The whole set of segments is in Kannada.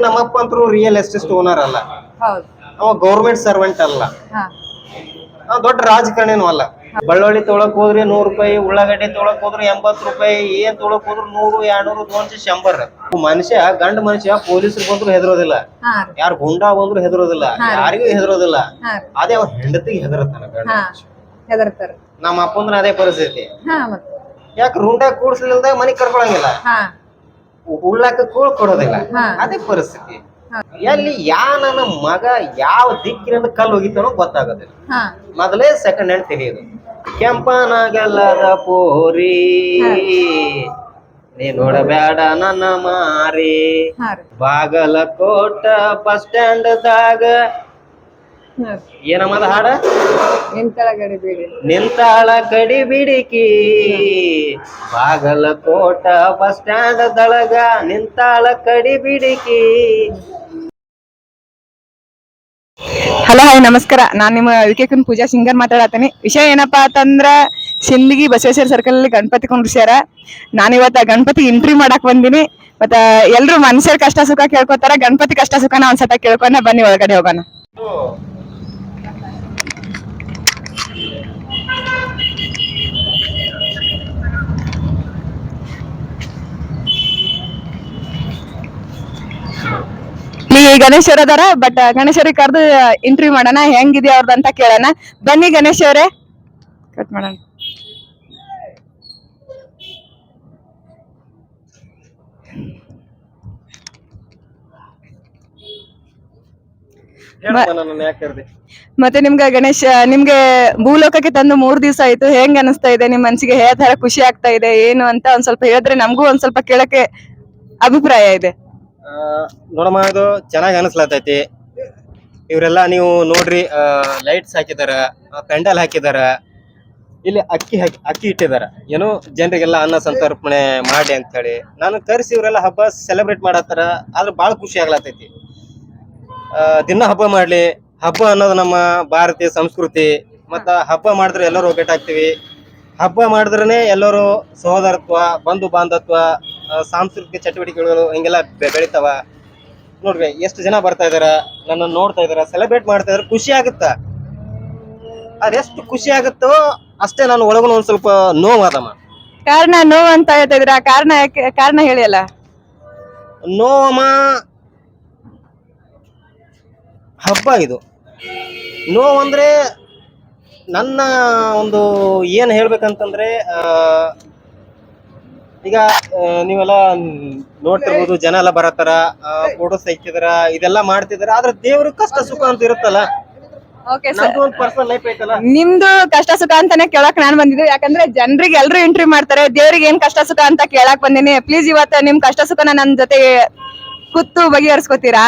ನಮ್ಮಪ್ಪ ಅಂತೂ ರಿಯಲ್ ಎಸ್ಟೇಟ್ ಓನರ್ ಅಲ್ಲ. ಹೌದು. ಅವ ಗೌರ್ಮೆಂಟ್ ಸರ್ವೆಂಟ್ ಅಲ್ಲ. ಹಾ. ಅವ ದೊಡ್ಡ ರಾಜಕಾರಣಿನೂ ಅಲ್ಲ. ಬಳ್ಳೊಳ್ಳಿ ತೊಳಕ್ ಹೋದ್ರೆ ನೂರ್ ರೂಪಾಯಿ ಉಳ್ಳಾಗಡ್ಡಿ ತೊಳಕ್ ಹೋದ್ರೆ ಎಂಬತ್ ರೂಪಾಯಿ ಏನ್ ತೊಳಕ್ ಹೋದ್ರು ನೂರು ಎರಡ್ನೂರು ದೋನ್ಸಿ ಶಂಬರ್. ಮನುಷ್ಯ ಗಂಡ ಮನುಷ್ಯ ಪೊಲೀಸರು ಬಂದ್ರು ಹೆದರೋದಿಲ್ಲ. ಹಾ ಯಾರು ಗುಂಡಾ ಬಂದ್ರು ಹೆದರೋದಿಲ್ಲ. ಯಾರಿಗೂ ಹೆದರೋದಿಲ್ಲ. ಹಾ ಅದೇ ಅವ್ರ ಹೆಂಡತಿಗೆ ಹೆದರತ್ತಾನ ಗಂಡ ಹಾ. ಹೆದರ್ತಾರ. ನಮ್ಮ ಅಪ್ಪಂದ್ರ ಅದೇ ಪರಿಸ್ಥಿತಿ. ಹಾ ಮತ್ತೆ. ಯಾಕೆ ರುಂಡ ಕೂಡ್ಸ್ಲಿಲ್ದ ಮನಿ ಕರ್ಕೊಳಂಗಿಲ್ಲ? ಹಾ. ಉಳ್ಳಾಕ ಕೂಳ್ ಕೊಡೋದಿಲ್ಲ. ಅದೇ ಪರಿಸ್ಥಿತಿ. ಎಲ್ಲಿ ಯಾ ನನ್ನ ಮಗ ಯಾವ ದಿಕ್ಕಿನಿಂದ ಕಲ್ಲು ಹೋಗಿತ್ತನೋ ಗೊತ್ತಾಗೋದಿಲ್ಲ. ಮೊದಲೇ ಸೆಕೆಂಡ್ ಹ್ಯಾಂಡ್ ತಿಳಿಯೋದು ಕೆಂಪನಾಗಲ್ಲದ ಪೋರಿ. ನೀ ನೋಡಬೇಡ ನನ್ನ ಮಾರಿ. ಬಾಗಲಕೋಟ ಬಸ್ ಸ್ಟ್ಯಾಂಡ್ ದಾಗ. ಏನಮ್ಮದ ಹಾಡ? ನಿಮ್ ಕೆಳಗಡೆ ಬೀಳಿ ನಿಂತಾಳ ಕಡಿ ಬಿಡಿಕಿ. ಬಾಗಲಕೋಟ ಬಸ್ ಸ್ಟ್ಯಾಂಡ್ ದಳಗ ನಿಂತಾಳ ಕಡಿ ಬಿಡಿಕಿ. ಹಲೋ ಹಾಯ್ ನಮಸ್ಕಾರ. ನಾನ್ ನಿಮ್ಮ ವಿಕೇಕನ್ ಪೂಜಾ ಸಿಂಗರ್ ಮಾತಾಡತ್ತೀನಿ. ವಿಷಯ ಏನಪ್ಪಾ ಅಂತಂದ್ರ ಸಿಂದಗಿ ಬಸವೇಶ್ವರ ಸರ್ಕಲ್ ಅಲ್ಲಿ ಗಣಪತಿ ಕುಂಡ್ರಿಸ್ಯಾರ ನಾನು ಇವತ್ತ ಗಣಪತಿ ಎಂಟ್ರಿ ಮಾಡಕ್ ಬಂದಿನಿ. ಮತ್ತ ಎಲ್ರು ಮನುಷ್ಯರ ಕಷ್ಟ ಸುಖ ಕೇಳ್ಕೊತಾರ ಗಣಪತಿ ಕಷ್ಟ ಸುಖನ ಒಂದ್ಸತ ಕೇಳ್ಕೊಂಡ ಬನ್ನಿ ಒಳಗಡೆ ಹೋಗೋಣ. ಅವ್ರ ಅದಾರ ಬಟ್ ಗಣೇಶವ್ರಿಗೆ ಕರೆದು ಇಂಟರ್ವ್ಯೂ ಮಾಡೋಣ ಹೆಂಗಿದೆ ಅವ್ರದ್ದು ಅಂತ ಕೇಳೋಣ. ಬನ್ನಿ ಗಣೇಶ್ ಅವರೇ. ಕಟ್ ಮಾಡೋಣ? ಮತ್ತೆ ನಿಮ್ಗೆ ಗಣೇಶ್ ನಿಮ್ಗೆ ಭೂಲೋಕಕ್ಕೆ ತಂದು ಮೂರ್ ದಿವಸ ಆಯ್ತು ಹೆಂಗ್ ಅನಿಸ್ತಾ ಇದೆ? ನಿಮ್ ಮನ್ಸಿಗೆ ಯಾವ ತರ ಖುಷಿ ಆಗ್ತಾ ಇದೆ ಏನು ಅಂತ ಒಂದ್ ಸ್ವಲ್ಪ ಹೇಳಿದ್ರೆ ನಮಗೂ ಒಂದ್ ಸ್ವಲ್ಪ ಕೇಳಕ್ಕೆ ಅಭಿಪ್ರಾಯ ಇದೆ. ನೋಡಮ್ಮ ಇದು ಚೆನ್ನಾಗಿ ಅನಿಸ್ಲತೈತಿ. ಇವರೆಲ್ಲ ನೀವು ನೋಡ್ರಿ ಲೈಟ್ಸ್ ಹಾಕಿದಾರ ಪೆಂಡಲ್ ಹಾಕಿದಾರ, ಇಲ್ಲಿ ಅಕ್ಕಿ ಹಾಕಿ, ಅಕ್ಕಿ ಇಟ್ಟಿದಾರ. ಏನೋ ಜನರಿಗೆಲ್ಲ ಅನ್ನ ಸಂತರ್ಪಣೆ ಮಾಡಿ ಅಂತ ಹೇಳಿ ನಾನು ಕರೆಸಿ ಇವರೆಲ್ಲ ಹಬ್ಬ ಸೆಲೆಬ್ರೇಟ್ ಮಾಡತ್ತಾರ, ಆದ್ರೆ ಭಾಳ ಖುಷಿ ಆಗ್ಲತೈತಿ. ದಿನ ಹಬ್ಬ ಮಾಡ್ಲಿ. ಹಬ್ಬ ಅನ್ನೋದು ನಮ್ಮ ಭಾರತೀಯ ಸಂಸ್ಕೃತಿ. ಮತ್ತ ಹಬ್ಬ ಮಾಡಿದ್ರೆ ಎಲ್ಲರೂ ಒಗ್ಗಟ್ಟಾಗ್ತೀವಿ. ಹಬ್ಬ ಮಾಡಿದ್ರೇನೆ ಎಲ್ಲರೂ ಸಹೋದರತ್ವ ಬಂಧು ಬಾಂಧತ್ವ ಸಾಂಸ್ಕೃತಿಕ ಚಟುವಟಿಕೆಗಳು ಹಿಂಗೆಲ್ಲ ಬೆಳಿತಾವ. ನೋಡ್ರಿ ಎಷ್ಟು ಜನ ಬರ್ತಾ ಇದಾರ ನನ್ನ ನೋಡ್ತಾ ಇದಾರ ಸೆಲೆಬ್ರೇಟ್ ಮಾಡ್ತಾ ಇದ್ರೆ ಖುಷಿ ಆಗುತ್ತ? ಅದೆಷ್ಟು ಖುಷಿ ಆಗುತ್ತೋ ಅಷ್ಟೇ ನಾನು ಒಳಗೂ ಒಂದ್ ಸ್ವಲ್ಪ ನೋವಾದಮ್ಮ ಕಾರಣ ನೋವು ಅಂತ ಹೇಳ್ತಾ ಇದ್ರ ಕಾರಣ ಯಾಕೆ ಕಾರಣ ಹೇಳಿ ಅಲ್ಲ. ನೋವಮ್ಮ ಹಬ್ಬ ಇದು. ನೋವಂದ್ರೆ ನನ್ನ ಒಂದು ಏನು ಹೇಳ್ಬೇಕಂತಂದ್ರೆ ಈಗ ಆ, ನೀವೆಲ್ಲ ನೋಡ್ತಿರ್ಬೋದು ಜನ ಎಲ್ಲ ಬರತ್ತಾರ ಫೋಟೋಸ್ ತೆಗಿತಿದಾರ ಇದೆಲ್ಲ ಮಾಡ್ತಿದಾರ ಆದ್ರೆ ದೇವ್ರ ಕಷ್ಟ ಸುಖ ಅಂತ ಇರುತ್ತಲ್ಲ? ಓಕೆ ಸರ್ ನಂದು ಒಂದು ಪರ್ಸನಲ್ ಲೈಫ್ ಐತಲ್ಲ? ನಿಮ್ದು ಕಷ್ಟ ಸುಖ ಅಂತಾನೆ ಕೇಳಕ್ ನಾನ್ ಬಂದಿದ್ದು. ಯಾಕಂದ್ರೆ ಜನರಿಗೆ ಎಲ್ರು ಎಂಟ್ರಿ ಮಾಡ್ತಾರೆ ದೇವ್ರಿಗೆ ಏನ್ ಕಷ್ಟ ಸುಖ ಅಂತ ಕೇಳಕ್ ಬಂದಿನಿ. ಪ್ಲೀಸ್ ಇವತ್ತ ನಿಮ್ ಕಷ್ಟ ಸುಖನ ನನ್ ಜೊತೆ ಕೂತು ಬಗೆಹರಿಸ್ಕೊತೀರಾ?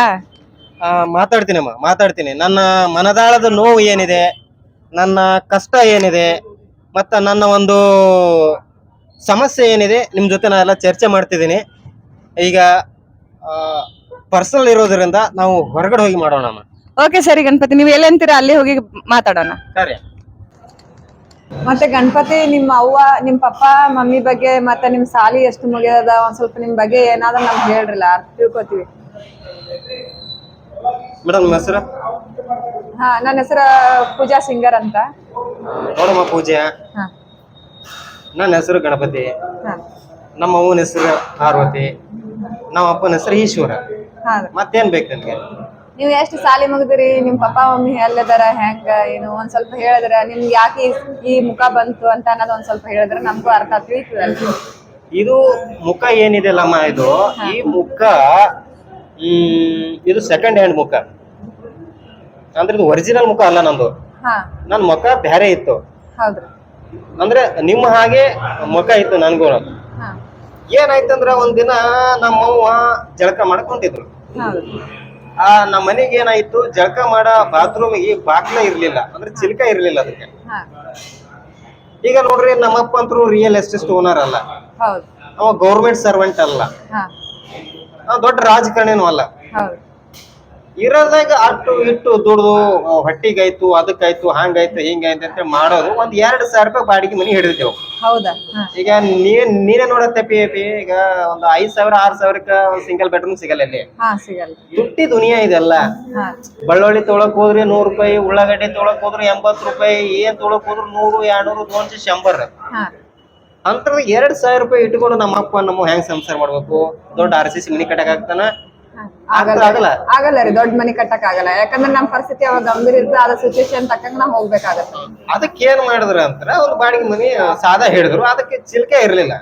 ಆ, ಮಾತಾಡ್ತೀನಮ್ಮ ಮಾತಾಡ್ತೀನಿ. ನನ್ನ ಮನದಾಳದ ನೋವು ಏನಿದೆ ನನ್ನ ಕಷ್ಟ ಏನಿದೆ ಮತ್ತ ನನ್ನ ಒಂದು ಸಮಸ್ಯೆ ಏನಿದೆ ನಿಮ್ಮ ಜೊತೆ ನಾನೆಲ್ಲ ಚರ್ಚೆ ಮಾಡ್ತಿದ್ದೀನಿ. ಈಗ ಪರ್ಸನಲ್ ಇರೋದ್ರಿಂದ ನಾವು ಹೊರಗಡೆ ಹೋಗಿ ಮಾಡೋಣ ಓಕೆ ಸರಿ ಗಣಪತಿ ನೀವು ಎಲ್ಲಂತೀರಾ ಅಲ್ಲಿ ಹೋಗಿ ಮಾತಾಡೋಣ. ಸರಿ. ಮತ್ತೆ ಗಣಪತಿ ನಿಮ್ಮ ಅವ್ವ ನಿಮ್ ಪಪ್ಪ ಮಮ್ಮಿ ಬಗ್ಗೆ ಮತ್ತೆ ನಿಮ್ ಸಾಲಿ ಎಷ್ಟು ಮುಗಿಯದ? ಒಂದ್ ಸ್ವಲ್ಪ ನಿಮ್ ಬಗ್ಗೆ ಏನಾದ್ರೂ ನಮ್ಗೆ ಹೇಳ್ರಲ್ಲ ಅರ್ಥ ತಿಳ್ಕೊತೀವಿ. ಮೇಡಮ್ ನಿಮ್ಮ ಹೆಸರು? ಹಾ ನನ್ನ ಹೆಸರು ಪೂಜಾ ಸಿಂಗರ್ ಅಂತ. ನೋಡಮ್ಮ ಪೂಜೆ. ಹಾ. ನನ್ನ ಹೆಸರು ಗಣಪತಿ. ನಮ್ಮ ಅವ್ವನ ಹೆಸರು ಪಾರ್ವತಿ. ನಮ್ಮ ಅಪ್ಪನ ಹೆಸರು ಈಶ್ವರ. ಮತ್ತೇನ್ ಬೇಕು ನಿಮಗೆ? ನೀವು ಎಷ್ಟು ಸಾಲಿ ಮುಗಿದ್ರಿ? ನಿಮ್ ಪಪ್ಪ ಮಮ್ಮಿ ಎಲ್ಲದರ ಹೆಂಗ ಏನು ಒಂದ್ ಸ್ವಲ್ಪ ಹೇಳಿದ್ರ ನಿಮ್ಗೆ ಯಾಕೆ ಈ- ಮುಖ ಬಂತು ಅಂತ ಅನ್ನೋದು ಒಂದ್ ಸ್ವಲ್ಪ ಹೇಳಿದ್ರೆ ನಮಗೂ ಅರ್ಥ ತಿಳಿತದಲ್ಲ. ಇದು ಮುಖ ಏನಿದೆಯಲ್ಲಮ್ಮ ಇದು? ಈ ಮುಖ ಇದು ಸೆಕೆಂಡ್ ಹ್ಯಾಂಡ್ ಮುಖ. ಅಂದ್ರೆ ಇದು ಒರಿಜಿನಲ್ ಮುಖ ಅಲ್ಲ ನಂದು. ನನ್ನ ಮುಖ ಬೇರೆ ಇತ್ತು. ಹೌದ್ರಿ. ಅಂದ್ರೆ ನಿಮ್ಮ ಹಾಗೆ ಮುಖ ಇತ್ತು ನನ್ಗೂ. ಏನಾಯ್ತಂದ್ರ ಒಂದಿನ ನಮ್ಮವ್ವ ಜಳಕ ಮಾಡ್ಕೊಂಡಿದ್ರು ಆ ನಮ್ಮ ಮನೆಗೆ ಏನಾಯ್ತು ಜಳಕ ಮಾಡ ಬಾತ್ರೂಮಿಗೆ ಬಾಕ್ಲ ಇರ್ಲಿಲ್ಲ ಅಂದ್ರೆ ಚಿಲ್ಕ ಇರ್ಲಿಲ್ಲ ಅದಕ್ಕೆ. ಈಗ ನೋಡ್ರಿ ನಮ್ಮಪ್ಪ ಅಂತೂ ರಿಯಲ್ ಎಸ್ಟೇಟ್ ಓನರ್ ಅಲ್ಲ. ಅವ ಗೌರ್ಮೆಂಟ್ ಸರ್ವೆಂಟ್ ಅಲ್ಲ. ದೊಡ್ಡ ರಾಜಕಾರಣಿನೂ ಅಲ್ಲ. ಇರೋದಾಗ ಅಟ್ಟು ಇಟ್ಟು ದುಡ್ದು ಹೊಟ್ಟಿಗಾಯ್ತು ಅದಕ್ಕಾಯ್ತು ಹಂಗಾಯ್ತು ಹಿಂಗಾಯ್ತು ಅಂತ ಮಾಡೋದು ಒಂದ್ ಎರಡ್ ಸಾವಿರ ರೂಪಾಯಿ ಬಾಡಿಗೆ ಮನಿ ಹಿಡಿದೇವು ಹೌದಾ? ಈಗ ನೀನ್ ನೀನೇ ನೋಡತ್ತೆ ಪಿ ಪಿ ಈಗ ಒಂದ್ ಐದ್ ಸಾವಿರ ಆರ್ ಸಾವಿರಕ್ಕ ಸಿಂಗಲ್ ಬೆಡ್ರೂಮ್ ಸಿಗಲ್ಲ ಇಲ್ಲಿ. ಹಾ ಸಿಗಲ್ಲ. ತುಟ್ಟಿ ದುನಿಯಾ ಇದೆಲ್ಲ. ಬಳ್ಳೊಳ್ಳಿ ತೊಳಕ್ ಹೋದ್ರೆ ನೂರ್ ರೂಪಾಯಿ ಉಳ್ಳಾಗಡ್ಡೆ ತೊಳಕ್ ಹೋದ್ರೆ ಎಂಬತ್ ರೂಪಾಯಿ ಏನ್ ತೊಳಕ್ ಹೋದ್ರು ನೂರು ಎರಡ್ನೂರು ದೋನ್ಶೆ ಶಂಬರ್. ಅಂತ ಎರಡ್ ಸಾವಿರ ರೂಪಾಯಿ ಇಟ್ಕೊಂಡು ನಮ್ಮ ಅಪ್ಪ ನಮ್ಮ ಹೆಂಗ್ ಸಂಸಾರ ಮಾಡ್ಬೇಕು? ದೊಡ್ಡ ಆರ್ ಸಿ ಸಿ ಮನಿ ಕಟ್ಟಕ್ ಆಗ್ತಾನ. ಆಗಲ್ಲ ಆಗಲ್ಲ. ಆಗಲ್ಲ ರೀ ದೊಡ್ಡ ಮನಿ ಕಟ್ಟಕ್ ಆಗಲ್ಲ. ಯಾಕಂದ್ರೆ ನಮ್ ಪರಿಸ್ಥಿತಿ ಅವಾಗ ಗಂಭೀರ ಇರ್ತದೆ ಅದ ಸಿಚುವೇಶನ್ ತಕ್ಕಂಗ ನಾವ್ ಹೋಗ್ಬೇಕಾಗತ್ತೆ. ಅದಕ್ಕೆ ಏನ್ ಮಾಡಿದ್ರ ಅಂತ ಅವ್ರ ಬಾಡಿಗೆ ಮನಿ ಸಾದಾ ಹಿಡಿದ್ರು ಅದಕ್ಕೆ ಚಿಲ್ಕೆ ಇರ್ಲಿಲ್ಲ.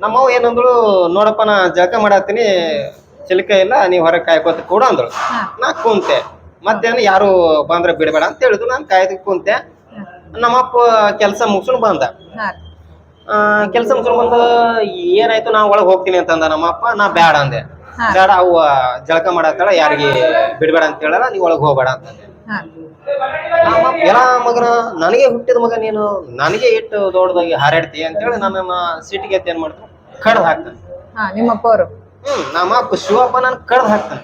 ನಮ್ಮವ್ ಏನಂದ್ರು ನೋಡಪ್ಪ ನಾ ಜಳಕ ಮಾಡತ್ತೀನಿ. ಚಿಲ್ಕೆ ಇಲ್ಲ ನೀವ್ ಹೊರಗೆ ಕಾಯ್ಕೋತ ಕೂಡ ಅಂದ್ರು ನಾ ಕುಂತೆ. ಮಧ್ಯಾಹ್ನ ಯಾರು ಬಂದ್ರೆ ಬಿಡಬೇಡ ಅಂತ ಹೇಳಿದ್ರು. ನಾನು ಕಾಯ್ದು ಕುಂತೆ. ನಮ್ಮಪ್ಪ ಕೆಲಸ ಮುಗಿಸ್ಕೊಂಡು ಬಂದ. ಕೆಲಸ ಮುಗಿಸ್ಕೊಂಡು ಬಂದ ಏನಾಯ್ತು ನಾ ಒಳಗ್ ಹೋಗ್ತೀನಿ ಅಂತಂದ ನಮ್ಮಪ್ಪ. ನಾ ಬ್ಯಾಡ ಅಂದೆ. ಬೇಡ ಅವ ಜಳಕ ಮಾಡತ್ತಾಳ ಯಾರಿಗೆ ಬಿಡ್ಬೇಡ ಅಂತ ಹೇಳಲ್ಲ ನೀವ್ ಒಳಗ್ ಹೋಗ್ಬೇಡ ಅಂತ ಎಲ್ಲ ಮಗನ ನನಗೆ ಹುಟ್ಟಿದ ಮಗ ನೀನು ನನಗೆ ಇಟ್ಟು ದೊಡ್ಡದಾಗಿ ಹಾರಾಡ್ತಿ ಅಂತೇಳಿ ನನ್ನ ಸಿಟಿಗೆ ಏನ್ ಮಾಡ್ತಾನೆ? ಕಡ್ದು ಹಾಕ್ತಾನೆ. ನಿಮ್ಮಪ್ಪ ಅವರು ಹ್ಮ್ ನಮ್ಮ ಅಪ್ಪ ಶಿವಪ್ಪ ನನ್ ಕಡ್ದು ಹಾಕ್ತಾನೆ.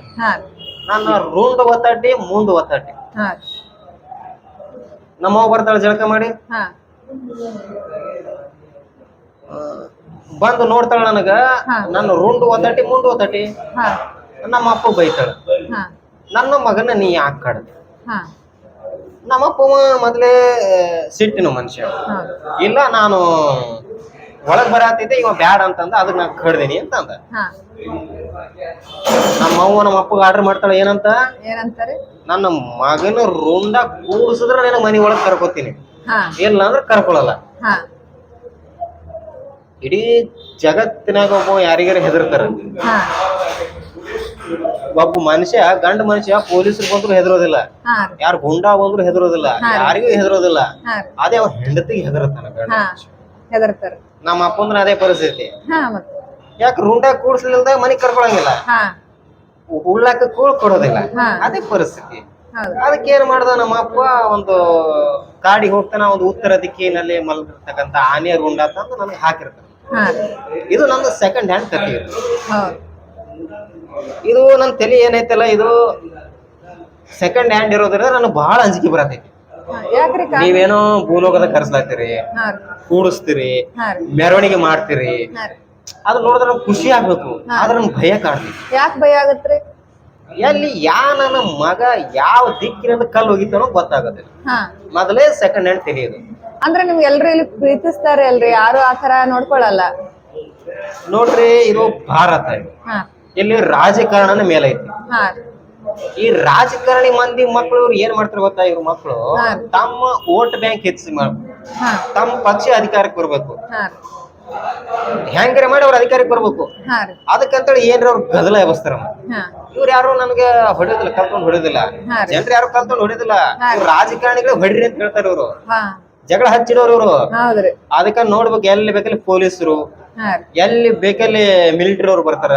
ನನ್ನ ರೂಂಡ್ ಒತ್ತಾಟಿ ಮುಂದ್ ನಮ್ಮ ನಮ್ಮವ್ವ ಬರ್ತಾಳೆ ಜಳಕ ಮಾಡಿ. ಬಂದು ನೋಡ್ತಾಳ ನನಗ. ನನ್ನ ರುಂಡ್ ಒತ್ತಟಿ ಮುಂಡ್ ಒತ್ತಾಟಿ ನಮ್ಮ ಅಪ್ಪ ಬೈತಾಳ. ನನ್ನ ಮಗನ ನೀ ಯಾಕೆ ಕಡ್ದೆ? ಹಾ. ನಮ್ಮಪ್ಪ ಮೊದಲೇ ಸಿಟ್ಟಿನ ಮನುಷ್ಯ. ಇಲ್ಲ ನಾನು ಒಳಗ್ ಬರತ್ತಿದ್ದೆ ಇವ ಬ್ಯಾಡ ಅಂತಂದ ಅದಕ್ಕೆ ನಾನು ಕಡ್ದೀನಿ ಅಂತ ಅಂದ ಹಾ. ನಮ್ಮ ಅವ್ವ ನಮ್ಮ ಅಪ್ಪಗೆ ಆರ್ಡರ್ ಮಾಡ್ತಾಳೆ ಏನಂತ? ನನ್ನ ಮಗನ ರುಂಡ ಕೂಡಿಸಿದ್ರೆ ನನಗೆ ಮನೆ ಒಳಗ್ ಕರ್ಕೋತೀನಿ. ಇಲ್ಲ ಅಂದ್ರೆ ಕರ್ಕೊಳಲ್ಲ. ಇಡೀ ಜಗತ್ತಿನಾಗ ಒಬ್ಬ ಯಾರಿಗಾರ ಹೆದರ್ತಾರ? ಹಾ. ಒಬ್ಬ ಮನುಷ್ಯ ಗಂಡ ಮನುಷ್ಯ ಪೊಲೀಸರು ಬಂದ್ರು ಹೆದರೋದಿಲ್ಲ. ಹಾ. ಯಾರು ಗುಂಡಾ ಬಂದ್ರು ಹೆದರೋದಿಲ್ಲ. ಯಾರಿಗೂ ಹೆದರೋದಿಲ್ಲ. ಹಾ. ಅದೇ ಅವ್ರ ಹೆಂಡತಿಗೆ ಹೆದರ್ತಾನ ಗಂಡ ಹಾ. ಮನುಷ್ಯ. ನಮ್ಮ ಅಪ್ಪಂದ್ರ ಅದೇ ಪರಿಸ್ಥಿತಿ. ಹಾ ಮತ್ತೆ. ಯಾಕೆ ರೂಮ್ದಾಗ ಕೂಡ್ಸ್ಲಿಲ್ದ ಮನೆ ಕರ್ಕೊಳಂಗಿಲ್ಲ? ಹಾ. ಉಳ್ಳಾಕ ಕೂಳ್ ಕೊಡೋದಿಲ್ಲ. ಹಾ. ಅದೇ ಪರಿಸ್ಥಿತಿ. ಹೌದು. ಅದಕ್ಕೆ ಏನ್ ಮಾಡ್ದ ನಮ್ಮ ಅಪ್ಪ ಒಂದು ಕಾಡಿಗೆ ಹೋಗ್ತಾನ ಒಂದು ಉತ್ತರ ದಿಕ್ಕಿನಲ್ಲಿ ಮಲಗಿರ್ತಕ್ಕಂಥ ಆನೆಯ ರುಂಡ ಅಂತ ನನಗೆ ಹಾಕಿರ್ತಾನೆ ಇದು ನಂದು ಸೆಕೆಂಡ್ ಹ್ಯಾಂಡ್ ಕತೆ ಇದು. ಇದು ನನ್ನ ತಲೆ ಏನೈತಲ್ಲ ಇದು ಸೆಕೆಂಡ್ ಹ್ಯಾಂಡ್ ಇರೋದ್ರಿಂದ ನನಗೆ ಬಹಳ ಅಂಜಿಕೆ ಬರತೈತಿ. ನೀವೇನೋ ಭೂಲೋಕದ ಕರ್ಸ್ಲಾತೀರಿ ಕೂಡಿಸ್ತೀರಿ ಮೆರವಣಿಗೆ ಮಾಡ್ತೀರಿ. ಅದು ನೋಡಿದ್ರೆ ನಮ್ಗೆ ಖುಷಿ ಆಗ್ಬೇಕು. ಆದ್ರೆ ನಮ್ಗೆ ಭಯ ಕಾಡ್ತೀವಿ ಯಾಕೆ ಭಯ ಆಗತ್ರಿ? ಎಲ್ಲಿ ಯಾ ನನ್ನ ಮಗ ಯಾವ ದಿಕ್ಕಿನಿಂದ ಕಲ್ಲು ಹೋಗಿತ್ತಾನೋ ಗೊತ್ತಾಗೋದಿಲ್ಲ. ಹಾ. ಮೊದಲೇ ಸೆಕೆಂಡ್ ಹ್ಯಾಂಡ್ ತಿಳಿಯೋದು ಅಂದ್ರೆ ನಿಮ್ಗೆ ಎಲ್ರು ಇಲ್ಲಿ ಪ್ರೀತಿಸ್ತಾರೆ ಅಲ್ರಿ? ಯಾರು ಆತರ ನೋಡ್ಕೊಳ್ಳಲ್ಲ ನೋಡ್ರಿ ಇದು ಭಾರತ ಇದು. ಹಾ. ಇಲ್ಲಿ ರಾಜಕಾರಣನ ಮೇಲೈತಿ ಹಾ. ಈ ರಾಜಕಾರಣಿ ಮಂದಿ ಮಕ್ಕಳು ಇವ್ರು ಏನ್ ಮಾಡ್ತಾರೆ ಗೊತ್ತಾ ಇವ್ರ ಮಕ್ಕಳು ಹಾ. ತಮ್ಮ ವೋಟ್ ಬ್ಯಾಂಕ್ ಹೆಚ್ಚಿಸಿ ಮಾಡ್ಬೇಕು. ಹಾ. ತಮ್ಮ ಪಕ್ಷ ಅಧಿಕಾರಕ್ಕೆ ಬರ್ಬೇಕು. ಹಾ. ಹೆಂಗಾರ ಮಾಡಿ ಅವ್ರ ಅಧಿಕಾರಕ್ಕೆ ಬರ್ಬೇಕು. ಅದಕ್ಕಂತೇಳಿ ಏನ್ರ ಅವ್ರ ಗದಲ ಎಬಸ್ತಾರ ಇವ್ರ ಯಾರು ನನಗೆ ಹೊಡೆಯೋದಿಲ್ಲ ಕಲ್ತ್ಕೊಂಡು ಹೊಡೆಯೋದಿಲ್ಲ. ಜನರು ಯಾರು ಕಲ್ತ್ಕೊಂಡು ಹೊಡೆಯೋದಿಲ್ಲ. ರಾಜಕಾರಣಿಗಳು ಹೊಡ್ರಿ ಅಂತ ಹೇಳ್ತಾರೆ ಇವರು. ಜಗಳ ಹಚ್ಚಿಡೋರು ಇವರು. ಅದಕ್ಕ ನೋಡ್ಬೇಕು ಎಲ್ಲಿ ಬೇಕಲ್ಲಿ ಪೊಲೀಸರು. ಎಲ್ಲಿ ಬೇಕಲ್ಲಿ ಮಿಲಿಟರಿ ಅವ್ರು ಬರ್ತಾರ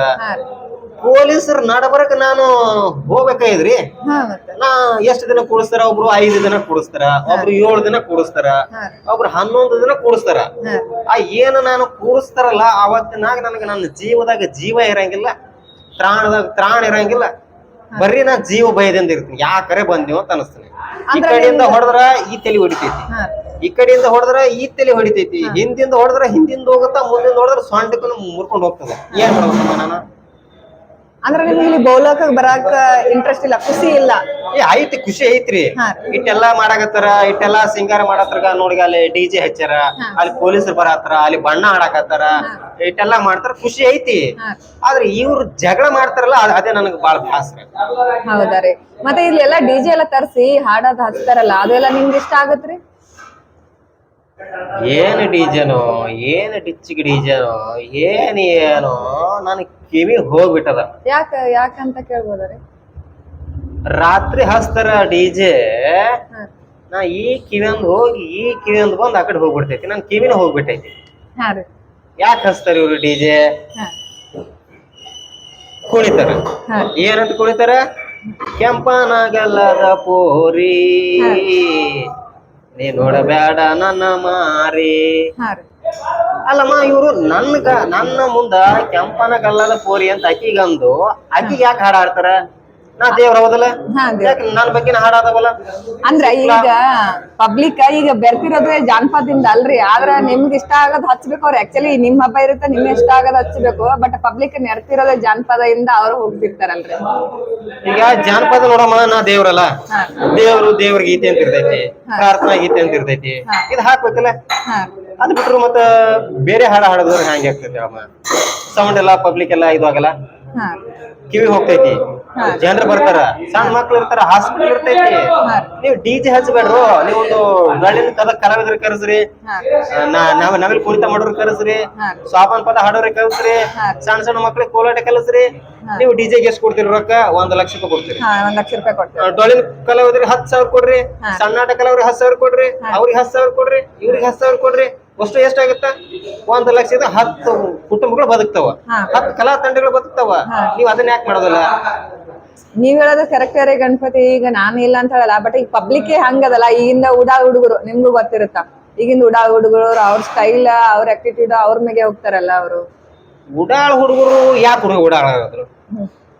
ಪೊಲೀಸರು ನಡಬರಕ್ ನಾನು ಹೋಗ್ಬೇಕಾಗಿದ್ರಿ ನಾ ಎಷ್ಟು ದಿನ ಕೂಡಿಸ್ತಾರ? ಒಬ್ರು ಐದು ದಿನ ಕೂಡಿಸ್ತಾರ ಒಬ್ರು ಏಳು ದಿನ ಕೂಡಿಸ್ತಾರ ಒಬ್ರು ಹನ್ನೊಂದು ದಿನ ಕೂಡಿಸ್ತಾರ. ಆ ಏನು ನಾನು ಕೂಡಿಸ್ತಾರಲ್ಲ ಅವತ್ತಿನಾಗ ನನಗೆ ನನ್ನ ಜೀವದಾಗ ಜೀವ ಇರಂಗಿಲ್ಲ ತ್ರಾಣದಾಗ ತ್ರಾಣ ಇರಂಗಿಲ್ಲ. ಬರ್ರಿ ನಾ ಜೀವ ಭಯದಿಂದ ಇರ್ತೀನಿ. ಯಾಕರೆ ಬಂದೀವ ಅಂತ ಅನಿಸ್ತೀನಿ. ಈ ಕಡೆಯಿಂದ ಹೊಡೆದ್ರ ಈ ತಲೆ ಹೊಡಿತೈತಿ. ಈ ಕಡೆಯಿಂದ ಹೊಡೆದ್ರ ಈ ತಲೆ ಹೊಡಿತೈತಿ. ಹಿಂದಿಂದ ಹೊಡೆದ್ರ ಹಿಂದಿಂದ ಹೋಗುತ್ತಾ ಮುಂದಿಂದ ಹೊಡೆದ್ರ ಸೊಂಟಕ್ಕೂ ಮುರ್ಕೊಂಡು ಹೋಗ್ತದೆ. ಏನ್ ಮಾಡ್ಬೇಕು ನಾನು ಅಂದ್ರೆ ನಿಮ್ಗೆ ಇಲ್ಲಿ ಬೌಲಕ್ ಬರಾಕ ಇಂಟ್ರೆಸ್ಟ್ ಇಲ್ಲ ಖುಷಿ ಇಲ್ಲ. ಏ ಐತಿ ಖುಷಿ ಐತ್ರಿ. ಹಾ. ಇಟ್ಟೆಲ್ಲಾ ಮಾಡಾಕತ್ತಾರ ಇಟ್ಟೆಲ್ಲಾ ಸಿಂಗಾರ ಮಾಡತ್ತಾರ ನೋಡಿ ಅಲ್ಲಿ ಡಿ ಜೆ ಹಚ್ಚಾರ ಅಲ್ಲಿ ಪೊಲೀಸರು ಬರತ್ತಾರ ಅಲ್ಲಿ ಬಣ್ಣ ಆಡಕತ್ತಾರ ಇಟ್ಟೆಲ್ಲಾ ಮಾಡ್ತಾರ ಖುಷಿ ಐತಿ. ಹಾ ಆದ್ರೆ ಇವ್ರು ಜಗಳ ಮಾಡ್ತಾರಲ್ಲ ಅದ್- ಅದೇ ನನಗೆ ಬಾಳ ಬ್ಯಾಸರ ಹೌದಾ ರೀ. ಮತ್ತೆ ಇಲ್ಲಿ ಎಲ್ಲ ಡಿಜೆ ಎಲ್ಲ ತರ್ಸಿ ಹಾಡೋದ್ ಹಚ್ತಾರಲ್ಲ ಅದೆಲ್ಲ ನಿಮ್ಗೆ ಇಷ್ಟ ಆಗತ್ರಿ? ಏನ್ ಡಿಜೆನೋ ಏನ್ ಡಿಚ್ಚಿಗೆ ಡಿಜೆನೋ ಏನು ಏನೋ ನನ್ ಕಿವಿ ಹೋಗ್ಬಿಟ್ಟದ. ಯಾಕ ಯಾಕಂತ ಕೇಳ್ಬೋದ್ರಿ? ರಾತ್ರಿ ಹಸ್ತರ ಡಿಜೆ ನಾ ಈ ಕಿವಿಯಂದ್ ಹೋಗಿ ಈ ಕಿವಿಯಂದ್ ಬಂದ್ ಆ ಕಡೆ ಹೋಗ್ಬಿಡ್ತೈತಿ ನನ್ ಕಿವಿನ ಹೋಗ್ಬಿಟ್ಟೈತಿ. ಹಾ ರೀ. ಯಾಕೆ ಹಸ್ತಾರ ಇವ್ರು ಡಿಜೆ? ಹಾ. ಕುಣಿತಾರ ಹಾ. ಏನಂತ ಕುಣಿತಾರ ಕೆಂಪನಗಲ್ಲದ ಪೋರಿ. ನೀ ನೋಡಬೇಡ ನನ್ನ ಮಾರಿ. ಅಲ್ಲಮ್ಮ ಇವರು ನನ್ಗ ನನ್ನ ಮುಂದ ಕೆಂಪನ ಕಲ್ಲದ ಪೋರಿ ಅಂತ ಅಕ್ಕಿಗಂದು ಅಕ್ಕಿಗೆ ಯಾಕೆ ಹಾಡಾಡ್ತಾರ? ನಾ ದೇವ್ರ ಹೌದಲ್ಲ? ಹಾ ದೇವ್ರ. ಯಾಕೆ ನನ್ನ ಬಗ್ಗೆ ಹಾಡ್ ಅಂದ್ರ ಈಗ ಪಬ್ಲಿಕ್ ಈಗ ಬೆರ್ತಿರೋದೇ ಜಾನಪದದಿಂದ ಅಲ್ರಿ ಆದ್ರ ನಿಮ್ಗೆ ಇಷ್ಟ ಆಗೋದ್ ಹಚ್ಬೇಕು ಅವ್ರ. ಆಕ್ಚುಲಿ ನಿಮ್ ಹಬ್ಬ ಇರುತ್ತೆ ನಿಮ್ಗೆ ಇಷ್ಟ ಆಗೋದ್ ಹಚ್ಬೇಕು ಬಟ್ ಪಬ್ಲಿಕ್ ನೆರ್ತಿರೋದೇ ಇಂದ ಅವ್ರು ಹೋಗ್ತಿರ್ತಾರಲ್ರಿ. ಈಗ ಜಾನಪದ ನೋಡಮ್ಮ ನಾ ದೇವ್ರಲ್ಲ. ಹಾ. ದೇವ್ರು ದೇವ್ರ ಗೀತೆ ಅಂತ ಇರ್ತೈತಿ ಪ್ರಾರ್ಥನಾ ಗೀತೆ ಅಂತ ಇರ್ತೈತಿ. ಇದು ಹಾಕ್ಬೇಕಲ್ಲ? ಹಾ. ಅದ್ ಬಿಟ್ರು ಮತ್ತ ಬೇರೆ ಹಾಡ ಹಾಡೋದ್ರ ಹ್ಯಾಂಗ ಆಗ್ತೈತಿ ಅಮ್ಮ? ಸೌಂಡ್ ಎಲ್ಲ ಪಬ್ಲಿಕ್ ಎಲ್ಲ ಇದು ಆಗಲ್ಲ ಹಾ. ಕಿವಿ ಹೋಗ್ತೈತಿ. ಜನರು ಬರ್ತಾರ. ಸಣ್ಣ ಮಕ್ಳು ಇರ್ತಾರ ಹಾಸ್ಪಿಟಲ್ ಇರ್ತೈತಿ. ನೀವು ಡಿಜೆ ಹಚ್ಚಬೇಡ್ರು ನೀವು ಒಂದು ಗಳ್ಳಿನ ಕದ ಕಲಾವಿದ್ರ ಕರೆಸ್ರಿ. ಹಾ. ನಾ- ನಾವ್ ಕುಣಿತ ಮಾಡೋರ್ ಕರೆಸ್ರಿ. ಹಾ. ಸ್ವಾಪನ್ ಪದ ಹಾಡೋರಿ ಕಲಸ್ರಿ ಸಣ್ಣ ಸಣ್ಣ ಮಕ್ಳಿಗೆ ಕೋಲಾಟ ಕಲಸ್ರಿ. ನೀವು ಡಿ ಗೆಸ್ ಎಷ್ಟು ಕೊಡ್ತೀರಿ ರೊಕ್ಕ ಒಂದ್ ಲಕ್ಷ ರೂಪಾಯಿ ಕೊಡ್ತೀರಿ. ಹಾ ಒಂದ್ ಲಕ್ಷ ರೂಪಾಯಿ ಕೊಡ್ತೇವೆ. ಡೊಳ್ಳಿನ ಕಲಾವಿದ್ರಿಗೆ ಹತ್ತು ಸಾವಿರ ಕೊಡ್ರಿ. ಸಣ್ಣ ಕಲಾವ್ರಿ ಹತ್ತು ಸಾವಿರ ಕೊಡ್ರಿ. ಅವ್ರಿಗೆ ಹತ್ತು ಸಾವಿರ ಕೊಡ್ರಿ. ಇವ್ರಿಗೆ ಹತ್ತು ಸಾವಿರ ಕೊಡ್ರಿ. ಅಷ್ಟು ಎಷ್ಟಾಗುತ್ತ ಒಂದ್ ಲಕ್ಷದ ಹತ್ತು ಕುಟುಂಬಗಳು ಬದುಕ್ತಾವ. ಹತ್ತು ಕಲಾ ತಂಡಗಳು ಬದುಕ್ತಾವ. ನೀವ್ ಅದನ್ನ ಯಾಕೆ ಮಾಡೋದಲ್ಲ? ನೀವ್ ಹೇಳೋದು ಕರೆಕ್ಟ್ ರೀ ಗಣಪತಿ. ಈಗ ನಾನು ಇಲ್ಲ ಅಂತ ಹೇಳಲ್ಲ ಬಟ್ ಈಗ ಪಬ್ಲಿಕ್ ಹಂಗದಲ್ಲ. ಈಗಿಂದ ಉಡಾ ಹುಡುಗರು ನಿಮ್ಗೂ ಗೊತ್ತಿರುತ್ತ? ಈಗಿಂದ ಉಡಾ ಹುಡುಗರು ಅವ್ರ ಸ್ಟೈಲ್ ಅವ್ರ ಆಕ್ಟಿಟ್ಯೂಡ್ ಅವ್ರ ಮೇಲೆ ಹೋಗ್ತಾರಲ್ಲ ಅವರು. ಉಡಾಳ ಹುಡುಗರು ಯಾಕೆ ಹುಡುಗ ಉಡಾಳಾದ್ರು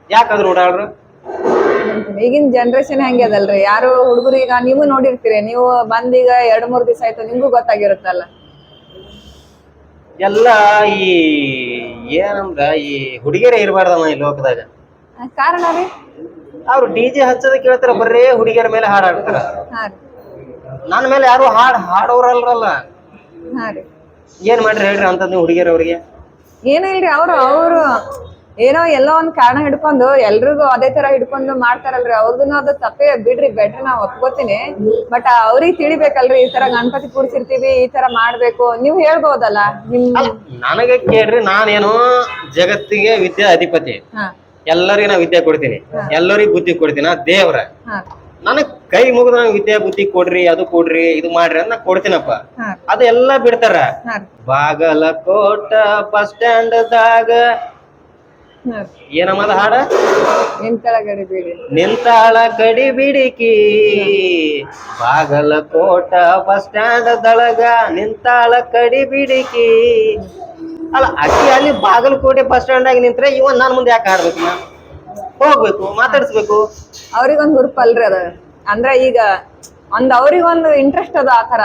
ಯಾಕಂದ್ರೆ ಉಡಾಳ್ರು ಈಗಿನ ಜನರೇಷನ್ ಹೆಂಗೆ ಅದಲ್ರಿ? ಯಾರು ಹುಡುಗರು ಈಗ ನೀವು ನೋಡಿರ್ತೀರಿ ನೀವು ಬಂದೀಗ ಎರಡ್ ಮೂರ್ ದಿವಸ ಆಯ್ತು ನಿಮ್ಗೂ ಗೊತ್ತಾಗಿರುತ್ತಲ್ಲ. ಎಲ್ಲ ಈ ಏನಂದ್ರ ಈ ಹುಡುಗಿಯರೇ ಇರಬಾರ್ದಮ್ಮ ಈ ಲೋಕದಾಗ? ಕಾರಣ ರೀ? ಅವ್ರು ಡಿ ಜೆ ಹಚ್ಚದ ಕೇಳ್ತಾರ ಬರೇ ಹುಡುಗಿಯರ ಮೇಲೆ ಹಾಡ್ ಹಾಡ್ತಾರ. ಹಾ ರೀ. ನನ್ನ ಮೇಲೆ ಯಾರು ಹಾಡ್ ಹಾಡೋರಲ್ರಲ್ಲ. ಹಾ ರೀ. ಏನ್ ಮಾಡ್ರಿ ಹೇಳ್ರಿ ಅಂತ ನೀವು ಹುಡುಗಿಯರ ಅವ್ರಿಗೆ ಏನೂ ಇಲ್ರಿ ಅವ್ರು ಅವ್ರು ಏನೋ ಎಲ್ಲೋ ಒಂದ್ ಕಾರಣ ಹಿಡ್ಕೊಂಡು ಎಲ್ರಿಗೂ ಅದೇ ತರ ಹಿಡ್ಕೊಂಡು ಮಾಡ್ತಾರಲ್ರಿ ಅವ್ರದ್ದು ಅದು ತಪ್ಪೇ ಬಿಡ್ರಿ ಬೆಟ್ರ್ ನಾವ್ ಒಪ್ಕೋತೀನಿ. ಬಟ್ ಅವ್ರಿಗೆ ತಿಳಿಬೇಕಲ್ರಿ ಈ ತರ ಗಣಪತಿ ಕೂಡ್ಸಿರ್ತೀವಿ ಈ ತರ ಮಾಡ್ಬೇಕು. ನೀವ್ ಹೇಳ್ಬೋದಲ್ಲ ನಿಮ್ ನನಗೆ ಕೇಳ್ರಿ ನಾನೇನು ಜಗತ್ತಿಗೆ ವಿದ್ಯಾ ಅಧಿಪತಿ. ಎಲ್ಲರಿಗೂ ನಾ ವಿದ್ಯೆ ಕೊಡ್ತೀನಿ. ಎಲ್ಲರಿಗೂ ಬುದ್ಧಿ ಕೊಡ್ತೀನಿ? ದೇವ್ರ. ನನಗ್ ಕೈ ಮುಗಿದ ನಂಗೆ ವಿದ್ಯಾ ಬುದ್ಧಿ ಕೊಡ್ರಿ ಅದು ಕೊಡ್ರಿ ಇದು ಮಾಡ್ರಿ ಅಂತ ನಾ ಕೊಡ್ತೀನಪ್ಪ. ಅದೆಲ್ಲ ಅದು ಎಲ್ಲ ಬಿಡ್ತಾರ ಬಾಗಲಕೋಟ ಬಸ್ ಸ್ಟ್ಯಾಂಡ್ ದಾಗ ಏನಮ್ಮದ ಹಾಡ? ನಿಮ್ ಕೆಳಗಡೆ ಬೀಳಿ ನಿಂತಾಳ ಕಡಿ ಬಿಡಿಕಿ. ಬಾಗಲಕೋಟ ಬಸ್ ಸ್ಟ್ಯಾಂಡ್ ದಳಗ ನಿಂತಾಳ ಕಡಿ ಬಿಡಿಕಿ. ಅಲ್ಲ ಅಕ್ಕಿ ಅಲ್ಲಿ ಬಾಗಲಕೋಟೆ ಬಸ್ ಸ್ಟ್ಯಾಂಡ್ ಆಗಿ ನಿಂತ್ರೆ ಇವ ನಾನು ಮುಂದೆ ಯಾಕೆ ಹಾಡ್ಬೇಕು ನಾ ಹೋಗ್ಬೇಕು ಮಾತಾಡಿಸ್ಬೇಕು. ಅವ್ರಿಗೊಂದು ಹುರುಪ್ ಅಲ್ರಿ ಅದ. ಅಂದ್ರೆ ಈಗ ಒಂದ್ ಅವ್ರಿಗೊಂದು ಇಂಟ್ರೆಸ್ಟ್ ಅದ ಆತರ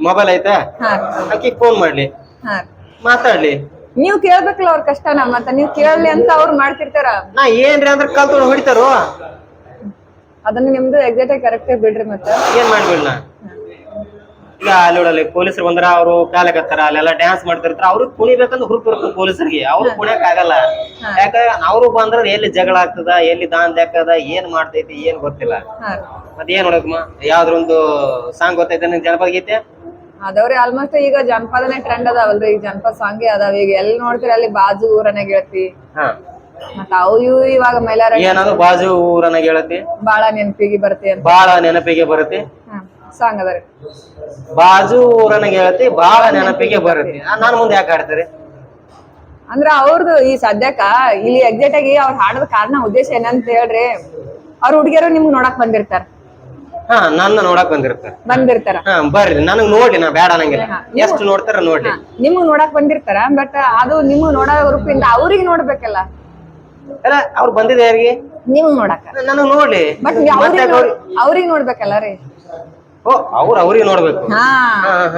ಮೊಬೈಲ್ ಐತಾ? ಹಾ. ಅಕ್ಕಿ ಫೋನ್ ಮಾಡ್ಲಿ. ಹಾ. ಮಾತಾಡ್ಲಿ. ನೀವ್ ಕೇಳ್ಬೇಕಲ್ಲ ಅವ್ರ ಕಷ್ಟನ ಮತ್ತ ನೀವ್ ಕೇಳಲಿ ಅಂತ ಅವ್ರು ಮಾಡ್ತಿರ್ತಾರ. ನಾ ಏನ್ರಿ ಅಂದ್ರೆ ತೊಗೊಂಡು ಹೊಡಿತಾರೋ? ಅದನ್ನ ನಿಮ್ದು ಎಕ್ಸಾಕ್ಟ್ ಆಗಿ ಕರೆಕ್ಟ್ ಬಿಡ್ರಿ ಮತ್ತ. ಏನ್ ಮಾಡ್ಬಿಡ್ಲ ನಾ ಈಗ ಅಲ್ಲಿ ನೋಡಲ್ಲಿ ಪೊಲೀಸರು ಬಂದ್ರ ಅವರು ಕಾಲಕತ್ತಾರ ಅಲ್ಲೆಲ್ಲ ಡ್ಯಾನ್ಸ್ ಮಾಡ್ತಿರ್ತಾರ ಅವ್ರಿಗೆ ಕುಣಿಬೇಕಂದ್ರೆ ಹುರುಪ್ ಪೊಲೀಸರಿಗೆ. ಅವ್ರು ಕುಣಿಯಕ್ ಆಗಲ್ಲ. ಯಾಕಂದ್ರೆ ಅವರು ಬಂದ್ರ ಎಲ್ಲಿ ಜಗಳ ಆಗ್ತದ ಎಲ್ಲಿ ದಾನ್ ದೇಕದ ಏನ್ ಮಾಡ್ತೈತಿ ಏನ್ ಗೊತ್ತಿಲ್ಲ. ಹಾ. ಮತ್ ಏನ್ ನೋಡಕ್ಮ ಒಂದು ಸಾಂಗ್ ಗೊತ್ತೈತೆ ನಿನ್ ಜನಪದ ಗೀತೆ ಅದವ್ರಿ ಆಲ್ಮೋಸ್ಟ್ ಈಗ ಜನಪದನೇ ಟ್ರೆಂಡ್ ಅದಾವಲ್ರಿ. ಈಗ ಜನಪದ ಸಾಂಗ್ ಅದಾವ. ಈಗ ಎಲ್ಲಿ ನೋಡ್ತೀರಿ ಅಲ್ಲಿ ಬಾಜು ಊರನೆ ಗೆಳತಿ. ಮತ್ತ ಅವು ಇವು ಇವಾಗ ಮೈಲಾರ ಏನದು ಬಾಜು ಊರನ ಗೆಳತಿ? ಬಾಳ ನೆನಪಿಗೆ ಬರ್ತಿ ಅಂತ. ಬಾಳ ನೆನಪಿಗೆ ಬರುತ್ತೆ? ಸಾಂಗ್ ಅದರಿ ಬಾಜು ಊರನ ಗೆಳತಿ ಬಾಳ ನೆನಪಿಗೆ ಬರುತ್ತೆ. ನಾನು ಮುಂದೆ ಯಾಕೆ ಆಡ್ತಾರೆ ಅಂದ್ರ ಅವ್ರದ್ದು ಈ ಸದ್ಯಕ್ಕ ಇಲ್ಲಿ ಎಕ್ಸಾಕ್ಟ್ ಆಗಿ ಅವ್ರು ಹಾಡೋದ್ ಕಾರಣ ಉದ್ದೇಶ ಏನಂತ ಹೇಳ್ರಿ ಅವ್ರ ಹುಡುಗಿಯರು ನಿಮ್ಗೆ ನೋಡಕ್ ಬಂದಿರ್ತಾರ. ಹಾ ನನ್ನ ನೋಡಕ್ ಬಂದಿರ್ತಾರ. ಬಂದಿರ್ತಾರ. ಹಾ ಬರ್ರಿ ನನಗ್ ನೋಡಿ ನಾ ಬೇಡ ಅನ್ನಂಗಿಲ್ಲ. ಎಷ್ಟು ನೋಡ್ತಾರ ನೋಡಿ. ನಿಮ್ಗ್ ನೋಡಕ್ ಬಂದಿರ್ತಾರ ಬಟ್ ಅದು ನಿಮ್ಗ್ ನೋಡೋ ರೂಪಿಂದ ಅವ್ರಿಗೆ ನೋಡ್ಬೇಕಲ್ಲ. ಅಲ್ಲ ಅವ್ರು ಬಂದಿದೆ ಯಾರಿಗೆ? ನಿಮ್ಗ್ ನೋಡಕ ನನಗ್ ನೋಡಿ. ಬಟ್ ಅವ್ರಿಗೆ ಅವ್ರಿ- ಅವ್ರಿಗೆ ನೋಡ್ಬೇಕಲ್ಲ ರೀ. ಓ ಅವ್ರ ಅವ್ರಿಗೆ ನೋಡ್ಬೇಕು. ಹಾ.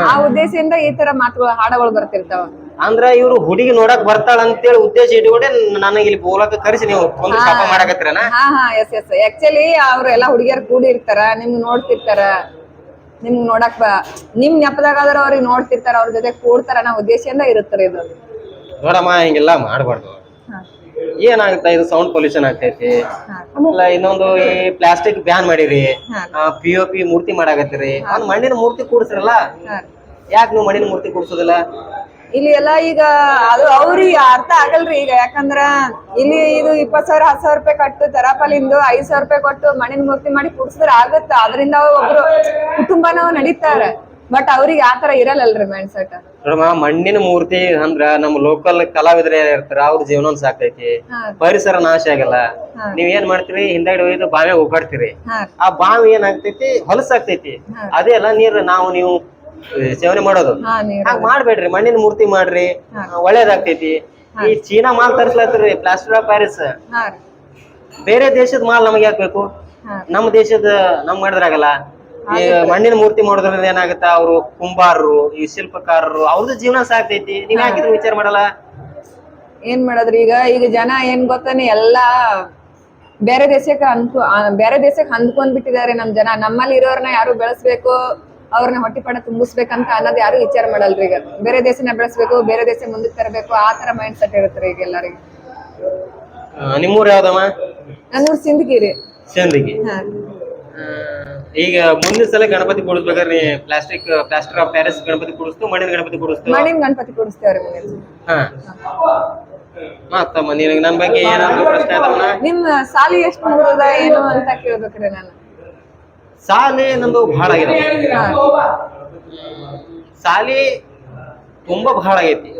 ಆ ಉದ್ದೇಶದಿಂದ ಈ ತರ ಮಾತುಗಳು ಹಾಡಗಳು ಬರ್ತಿರ್ತಾವ. ಅಂದ್ರ ಇವ್ರು ಹುಡುಗಿ ನೋಡಕ್ ಬರ್ತಾಳ ಅಂತೇಳಿ ಉದ್ದೇಶ ಇಟ್ಕೊಂಡೆ ನನಗೆ ಇಲ್ಲಿ ಬೋಲಕ ಕರೆಸಿ ನೀವು ಒಂದು ಶಾಪ ಮಾಡಕತ್ತೀರನ? ಹಾ ಹಾ ಎಸ್ ಎಸ್ ಆಕ್ಚುಲಿ ಅವ್ರೆಲ್ಲಾ ಹುಡುಗಿಯರ್ ಕೂಡಿ ಇರ್ತಾರ ನಿಮ್ಗೆ ನೋಡ್ತಿರ್ತಾರ. ನಿಮ್ ನೋಡಕ್ ನಿಮ್ ನೆಪದಾಗಾದ್ರ ಅವ್ರಿಗೆ ನೋಡ್ತಿರ್ತಾರ ಅವ್ರ ಜೊತೆ ಕೂಡ್ತಾರ ಅನ್ನೋ ಉದ್ದೇಶದಿಂದ ಇರುತ್ತಾರೆ ಇದು. ನೋಡಮ್ಮ ಹಿಂಗೆಲ್ಲ ಮಾಡ್ಬಾರ್ದು. ಹಾ. ಇದು ಸೌಂಡ್ ಪೊಲ್ಯೂಷನ್ ಆಗ್ತೈತಿ. ಆಮೇಲೆ ಇನ್ನೊಂದು ಈ ಪ್ಲಾಸ್ಟಿಕ್ ಬ್ಯಾನ್ ಮಾಡಿರಿ. ಪಿ ಒ ಪಿ ಮೂರ್ತಿ ಮಾಡಾಕತ್ತೀರಿ. ಅವ್ನ ಮಣ್ಣಿನ ಮೂರ್ತಿ ಕೂಡ್ಸಿರಲ್ಲ. ಯಾಕೆ ನೀವು ಮಣ್ಣಿನ ಮೂರ್ತಿ ಕೂಡ್ಸೋದಿಲ್ಲ? ಇಲ್ಲಿ ಎಲ್ಲಾ ಈಗ ಅದು ಅವ್ರಿಗೆ ಅರ್ಥ ಆಗಲ್ರಿ ಈಗ ಯಾಕಂದ್ರ ಇಲ್ಲಿ ಇದು ಇಪ್ಪತ್ ಸಾವಿರ ಹತ್ತು ಸಾವಿರ ರೂಪಾಯಿ ಕಟ್ಟು ತರಾಪಲಿಂದು ಐದ್ ಸಾವಿರ ರೂಪಾಯಿ ಕೊಟ್ಟು ಮಣ್ಣಿನ ಮೂರ್ತಿ ಮಾಡಿ ಕುಡ್ಸಿದ್ರ ಆಗತ್ತ. ಅದರಿಂದ ಒಬ್ರು ಕುಟುಂಬನ ನಡೀತಾರ. ಬಟ್ ಅವ್ರಿಗೆ ಆತರ ಇರಲ್ಲಲ್ರಿ ಮೈಂಡ್ ಸೆಟ್ ಮಣ್ಣಿನ ಮೂರ್ತಿ ಅಂದ್ರ ನಮ್ಮ ಲೋಕಲ್ ಕಲಾವಿದ್ರ ಇರ್ತಾರ ಅವ್ರ ಜೀವನ ಸಾಕೈತಿ. ಪರಿಸರ ನಾಶ ಆಗಲ್ಲ. ನೀವ್ ಏನ್ ಮಾಡ್ತೀರಿ? ಹಿಂದಗಡೆ ಒಯ್ದು ಬಾವಿ ಹೋಗಾಡ್ತೀರಿ ಆ ಬಾವಿ ಏನಾಗ್ತೈತಿ ಹೊಲಸಾಗ್ತೈತಿ ಅದೇ ಅಲ್ಲ ನೀರ್ ನಾವು ನೀವು ಸೇವನೆ ಮಾಡೋದು. ಹಾಗ ಮಾಡ್ಬೇಡ್ರಿ ಮಣ್ಣಿನ ಮೂರ್ತಿ ಮಾಡ್ರಿ. ಒಳ್ಳೇದಾಗ್ತೈತಿ. ಈ ಚೀನಾ ಮಾಲ್ ತರ್ಸ್ಲತ್ರಿ ಪ್ಲಾಸ್ಟರ್ ಆಫ್ ಪ್ಯಾರಿಸ್. ಬೇರೆ ದೇಶದ ಮಾಲ್ ನಮಗೆ ಯಾಕೆ ಬೇಕು. ನಮ್ಮ ದೇಶದ ನಮ್ ಮಾಡಿದ್ರಾಗಲ್ಲ. ಈ ಮಣ್ಣಿನ ಮೂರ್ತಿ ಮಾಡೋದ್ರಿಂದ ಏನಾಗುತ್ತ? ಅವರು ಕುಂಬಾರರು ಈ ಶಿಲ್ಪಕಾರರು ಅವ್ರದ್ದು ಜೀವನ ಸಾಕ್ತೈತಿ ನೀವ್ ಯಾಕಿದ್ರು ವಿಚಾರ ಮಾಡಲ್ಲ? ಏನ್ ಮಾಡೋದ್ರಿ ಈಗ? ಈಗ ಜನ ಏನ್ ಗೊತ್ತಾನೆ ಎಲ್ಲಾ ಬೇರೆ ದೇಶಕ್ಕೆ ಅನ್ಕೊ ಬೇರೆ ದೇಶಕ್ಕೆ ಹೊಂದ್ಕೊಂಡ್ ಬಿಟ್ಟಿದ್ದಾರೆ ನಮ್ ಜನ. ನಮ್ಮಲ್ಲಿ ಇರೋರ್ನ ಯಾರು ಬೆಳೆಸ್ಬೇಕು? ಅವ್ರನ್ನ ಹೊಟ್ಟಿಪಡ ತುಂಬಿಸ್ಬೇಕಂತ ಅನ್ನೋದು ಯಾರು ವಿಚಾರ ಮಾಡಲ್ರಿ ಈಗ. ಬೇರೆ ದೇಶನ ಬೆಳೆಸ್ಬೇಕು ಬೇರೆ ದೇಶ ಮುಂದಕ್ಕೆ ತರಬೇಕು ಆ ತರ ಮೈಂಡ್ ಸೆಟ್ ಇರುತ್ತೆ ಈಗ ಎಲ್ಲರಿಗೆ. ನಿಮ್ಮೂರ್ ಯಾವ್ದಮ್ಮ? ನನ್ನೂರ್ ಸಿಂದಗಿರಿ. ಚಂದಿಗೆ ಈಗ ಮುಂದಿನ ಸಲ Ganapati ಕೂಡಿಸ್ಬೇಕಾದ್ರೆ plastic plaster of Paris Ganapati ಕೂಡಿಸ್ತು ಮಣ್ಣಿನ ಗಣಪತಿ ಕೂಡಿಸ್ತು? ಮಣ್ಣಿನ ಗಣಪತಿ ಕೂಡಿಸ್ತೇವ್ರಿ ಹಾ. ಮತ್ತಮ್ಮ ನಿನಗೆ ನನ್ನ ಬಗ್ಗೆ ಏನಾದ್ರು ಪ್ರಶ್ನೆ ಆದವನ ನಿಮ್ಮ ಸಾಲಿ ಎಷ್ಟು ಮುಗಿದ ಏನು ಅಂತ ಕೇಳ್ಬೇಕ್ರಿ ನಾನು. ಸಾಲಿ ನಂದು ಬಹಳ ಆಗಿದೆ ಸಾಲಿ ತುಂಬಾ ಬಹಳ ಆಗೈತಿ.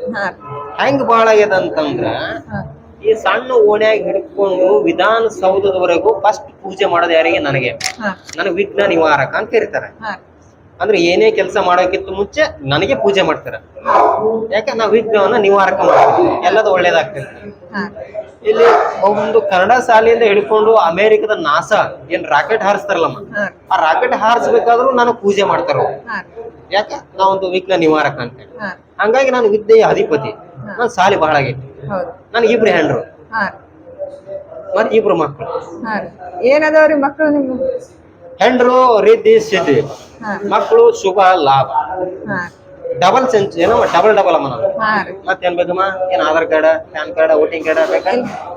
ಹೆಂಗ್ ಬಹಳ ಆಗ್ಯದ ಅಂತಂದ್ರ ಈ ಸಣ್ಣ ಓಣ್ಯಾಗ ಹಿಡ್ಕೊಂಡು ವಿಧಾನಸೌಧದವರೆಗೂ ಫಸ್ಟ್ ಪೂಜೆ ಮಾಡೋದು ಯಾರಿಗೆ? ನನಗೆ. ನನಗೆ ವಿಘ್ನ ನಿವಾರಕ ಅಂತ ಕರೀತಾರೆ ಹಾ. ಅಂದ್ರೆ ಏನೇ ಕೆಲಸ ಮಾಡೋಕ್ಕಿಂತ ಮುಂಚೆ ನನಗೆ ಪೂಜೆ ಮಾಡ್ತಾರೆ. ಯಾಕಂದ್ರೆ ನಾವು ವಿಘ್ನವನ್ನ ನಿವಾರಕ ಮಾಡ್ತೀವಿ. ಎಲ್ಲದು ಒಳ್ಳೇದಾಗ್ತದೆ ಇಲ್ಲಿ ಒಂದು ಕನ್ನಡ ಶಾಲೆಯಿಂದ ಹಿಡ್ಕೊಂಡು ಅಮೆರಿಕದ ನಾಸಾ ಏನ್ ರಾಕೆಟ್ ಹಾರಿಸ್ತಾರಲ್ಲ ಆ ರಾಕೆಟ್ ಹಾರಿಸ್ಬೇಕಾದ್ರೂ ನಾನು ಪೂಜೆ ಮಾಡ್ತಾರ ಯಾಕ? ನಾವೊಂದು ವಿಘ್ನ ನಿವಾರಕ ಅಂತ ಹೇಳಿ. ಹಂಗಾಗಿ ನಾನು ವಿದ್ಯೆಯ ಅಧಿಪತಿ. ನಾನು ಸಾಲಿ ಬಹಳ ಆಗೈತಿ ನನಗೆ ಇಬ್ರು ಹೆಂಡ್ರು ಹಾ. ಮತ್ತೆ ಇಬ್ರು ಮಕ್ಕಳು ಏನದವ್ರಿ ಮಕ್ಕಳು ನಿಮ್ಮ ಹೆಂಡ್ರು ರೀತಿ ಸಿದ್ಧಿ ಮಕ್ಕಳು ಶುಭ ಲಾಭ. ಡಬಲ್ ಸೆಂಚ್ ಏನೋ ಡಬಲ್ ಡಬಲ್ ಅಮ್ಮ ನಾನು. ಮತ್ತೇನ್ ಬೇಕಮ್ಮ? ಏನ್ Aadhaar card PAN card voting card ಬೇಕಾ?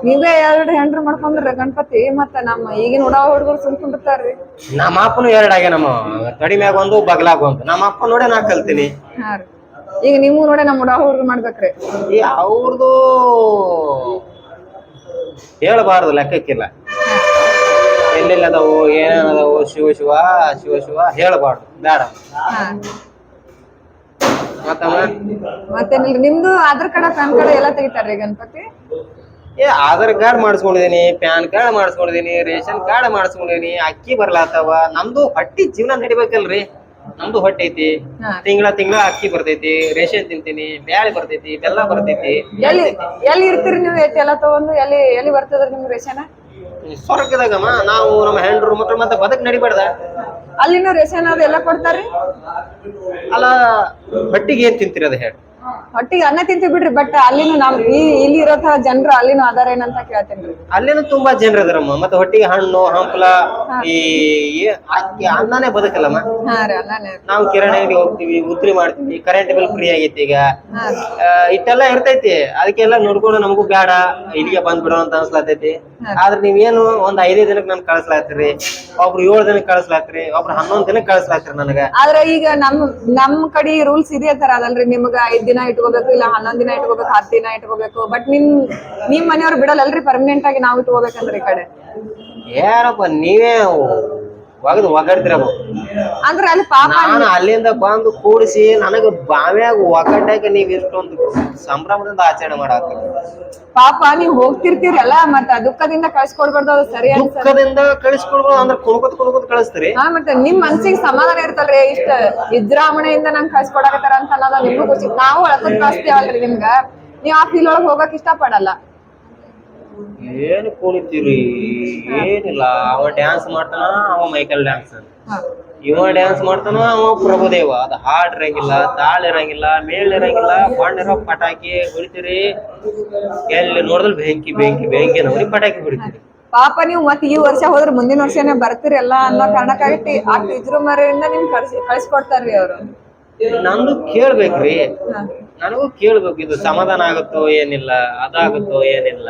ನೀವೇ ಎರಡು ಹೆಂಡ್ರು ಮಾಡ್ಕೊಂಡ್ರೆ ಗಣಪತಿ ಮತ್ತ ನಮ್ಮ ಈಗಿನ ಹುಡುಗ ಹುಡುಗರು ಸುಮ್ಕೊಂಡಿರ್ತಾರ್ರಿ ನಮ್ಮ ಅಪ್ಪನು ಎರಡ್ ಆಗ್ಯ ನಮ್ಮ ಕಡಿಮ್ಯಾಗ ಒಂದು ಬಗ್ಲಾಗ ಒಂದು ನಮ್ಮ ಅಪ್ಪ ನೋಡೇ ನಾ ಕಲ್ತೀನಿ. ಈಗ ನೀವು ನೋಡಿ ನಮ್ಮ ಹುಡುಗ ಹುಡುಗರು ಮಾಡ್ಬೇಕ್ರಿ. ಈ ಅವ್ರದ್ದು ಹೇಳಬಾರ್ದು ಲೆಕ್ಕಕ್ಕಿಲ್ಲ. ಎಲ್ಲೆಲ್ಲದವು ಏನೇನದವು ಶಿವ ಶಿವ ಶಿವ ಶಿವ ಹೇಳಬಾರ್ದು. ಬೇಡ. ಮತ್ತೇನಿಲ್ರಿ ನಿಮ್ದು ಆಧಾರ್ ಕಾರ್ಡ್ ಪ್ಯಾನ್ ಕಾರ್ಡ್ ಎಲ್ಲ ತೆಗಿತಾರ್ರಿ ಗಣಪತಿ? ಏ ಆಧಾರ್ ಕಾರ್ಡ್ ಮಾಡಿಸ್ಕೊಂಡಿದೀನಿ ಪ್ಯಾನ್ ಕಾರ್ಡ್ ಮಾಡಿಸ್ಕೊಂಡಿದೀನಿ ರೇಷನ್ ಕಾರ್ಡ್ ಮಾಡಿಸ್ಕೊಂಡಿದೀನಿ ಅಕ್ಕಿ ಬರ್ಲಾತವ. ನಮ್ದು ಹೊಟ್ಟಿ ಜೀವನ ನಡಿಬೇಕಲ್ರಿ. ನಮ್ದು ಹೊಟ್ಟೆ ಐತಿ. ತಿಂಗಳ ತಿಂಗಳ ಅಕ್ಕಿ ಬರ್ತೈತಿ ರೇಷನ್ ತಿಂತೀನಿ ಬ್ಯಾಳಿ ಬರ್ತೈತಿ ಬೆಲ್ಲ ಬರ್ತೈತಿ. ಎಲ್ಲಿ ಎಲ್ಲಿ ಇರ್ತೀರಿ ನೀವು ಎಲ್ಲಾ ಎಲ್ಲ ತಗೊಂಡು? ಎಲ್ಲಿ ಎಲ್ಲಿ ಬರ್ತದ್ರಿ ನಿಮ್ ರೇಷನ್? ಸ್ವರ್ಗದಾಗಮ್ಮ ನಾವು ನಮ್ಮ ಹೆಂಡ್ರು ಮಕ್ಕಳು ಮತ್ತೆ ಬದಕ್ ನಡಿಬಾರ್ದ? ಅಲ್ಲಿನ ರೇಷನ್ ಅದೆಲ್ಲ ಎಲ್ಲ ಕೊಡ್ತಾರ್ರಿ? ಅಲ್ಲ ಬಟ್ಟಿಗೆ ಏನ್ ತಿಂತೀರಿ ಅದ ಹೇಳಿ? ಹೊಟ್ಟಿಗೆ ಅನ್ನ ತಿಂತೀವಿ ಬಿಡ್ರಿ ಬಟ್ ಅಲ್ಲಿನೂ ನಮ್ ಈ ಇಲ್ಲಿ ಇರೋ ತರ ಜನರು ಅಲ್ಲಿನೂ ಆಧಾರ ಏನಂತ ಕೇಳ್ತೇನ್ರಿ ಅಲ್ಲೇನು ತುಂಬಾ ಜನರು ಇದಾರಮ್ಮ ಮತ್ತೆ ಹೊಟ್ಟಿಗೆ ಹಣ್ಣು ಹಂಪಲ ಈ ಏ- ಅಕ್ಕಿ ಅನ್ನನೇ ಬದುಕಲ್ಲಮ್ಮ ಹಾ ರೀ ಅನ್ನನೇ. ನಾವು ಕಿರಾಣಿ ಅಂಗಡಿ ಹೋಗ್ತೀವಿ ಉದ್ರಿ ಮಾಡ್ತೀವಿ ಕರೆಂಟ್ ಬಿಲ್ ಫ್ರೀ ಆಗೈತಿ ಈಗ. ಆ, ಇಷ್ಟೆಲ್ಲ ಇರ್ತೈತಿ. ಅದಕ್ಕೆಲ್ಲ ನೋಡ್ಕೊಂಡು ನಮಗೂ ಬೇಡ. ಇಲ್ಲಿಗೆ ಬಂದ್ಬಿಡೋ ಅಂತ ಅನ್ಸ್ಲಾತೈತಿ. ಆದ್ರೆ ನೀವೇನು ಒಂದ್ ಐದೈದು ದಿನಕ್ಕೆ ನಾನು ಕಳಿಸ್ಲಾತ್ರಿ ಒಬ್ರು ಏಳು ದಿನಕ್ಕೆ ಕಳಿಸ್ಲಾತ್ರಿ ಒಬ್ರು ಹನ್ನೊಂದ್ ದಿನಕ್ಕೆ ಕಳಿಸ್ಲಾತ್ರಿ ನನಗ. ಆದ್ರೆ ಈಗ ನಮ್ ನಮ್ ಕಡೆ ರೂಲ್ಸ್ ಇದೇ ತರ ಅದಲ್ರಿ. ನಿಮ್ಗ ಐದ್ ದಿನ ಇಟ್ಕೋಬೇಕು, ಇಲ್ಲ ಹನ್ನೊಂದ್ ದಿನ ಇಟ್ಕೋಬೇಕು, ಹತ್ತು ದಿನ ಇಟ್ಕೋಬೇಕು. ಬಟ್ ನಿಮ್ ನಿಮ್ ಮನೆಯವ್ರು ಬಿಡಲ್ಲಲ್ರಿ ಪರ್ಮನೆಂಟ್ ಆಗಿ ನಾವ್ ಇಟ್ಕೋಬೇಕಂದ್ರೆ ಈ ಕಡೆ? ಯಾರಪ್ಪ ನೀವೇ ಒಗದು ಒಗಡ್ತಿರಬೇಕು ಅಂದ್ರ ಅಲ್ಲಿ ಪಾಪ ನಾನು ಅಲ್ಲಿಂದ ಬಂದು ಕೂಡಿಸಿ ನನಗ ಬಾವ್ಯಾಗ ಒಗ್ಗಟ್ಟಾಗ ನೀವ್ ಇಷ್ಟೊಂದು ಸಂಭ್ರಮದಿಂದ ಆಚರಣೆ ಮಾಡಾಕ ಪಾಪ ನೀವ್ ಹೋಗ್ತಿರ್ತೀರಲ್ಲ ಮತ್ತ ದುಃಖದಿಂದ ಕಳ್ಸ್ಕೊಡ್ಬಾರ್ದು ಅದು ಸರಿ ಅನ್ಸ ದುಃಖದಿಂದ ಕಳಿಸ್ಕೊಡ್ಬೋದು ಅಂದ್ರೆ ಕುಣ್ಕೊತ್ ಕುಣ್ಕೊತ್ ಕಳಿಸ್ತೀರಿ. ಹಾ ಮತ್ತೆ ನಿಮ್ ಮನ್ಸಿಗೆ ಸಮಾಧಾನ ಇರ್ತಲ್ರಿ ಇಷ್ಟ ವಿಜೃಂಭಣೆಯಿಂದ ನಂಗೆ ಕಳ್ಸ್ಕೊಡಕತ್ತಾರ ಅಂತ ಅನ್ನೋದು ನಿಮ್ಗೂ ಖುಷಿ ನಾವು ಅಳ್ಕೊಂಡ್ ಕಳಿಸ್ತೇವಲ್ರಿ ನಿಮ್ಗ. ನೀವ್ ಆ ಫೀಲ್ ಒಳಗ್ ಹೋಗಕ್ ಇಷ್ಟ ಪಡಲ್ಲ ಏನು ಕುಣಿತೀರಿ? ಏನಿಲ್ಲ. ಅವ ಡ್ಯಾನ್ಸ್ ಮಾಡ್ತಾನ ಅವ ಮೈಕಲ್ ಡ್ಯಾನ್ಸ್. ಇವ ಡ್ಯಾನ್ಸ್ ಮಾಡ್ತಾನ ಅವ ಪ್ರಭುದೇವ. ಅದು ಹಾಡ್ ಇರಂಗಿಲ್ಲ ತಾಳ ಇರಂಗಿಲ್ಲ ಮೇಲ್ ಇರಂಗಿಲ್ಲ. ಬಣ್ಣ ಪಟಾಕಿ ಹೊಡಿತೀರಿ. ಎಲ್ಲಿ ನೋಡಿದ್ರೆ ಬೆಂಕಿ ಬೆಂಕಿ ಬೆಂಕಿ ನೋಡಿ ಪಟಾಕಿ ಹೊಡಿತೀರಿ. ಪಾಪ ನೀವು ಮತ್ತೆ ಈ ವರ್ಷ ಹೋದ್ರೆ ಮುಂದಿನ ವರ್ಷನೇ ಬರ್ತೀರಲ್ಲ ಅನ್ನೋ ಕಾರಣಕ್ಕಾಗಿ ಆ ಮರೆಯಿಂದ ನಿಮ್ ಕಳ್ಸಿ ಕಳ್ಸಿಕೊಡ್ತಾರ್ರಿ ಅವ್ರು. ನಂದು ಕೇಳ್ಬೇಕ್ರಿ. ನನಗೂ ಕೇಳ್ಬೇಕು ಇದು ಸಮಾಧಾನ ಆಗುತ್ತೋ ಏನಿಲ್ಲ ಅದಾಗುತ್ತೋ ಏನಿಲ್ಲ.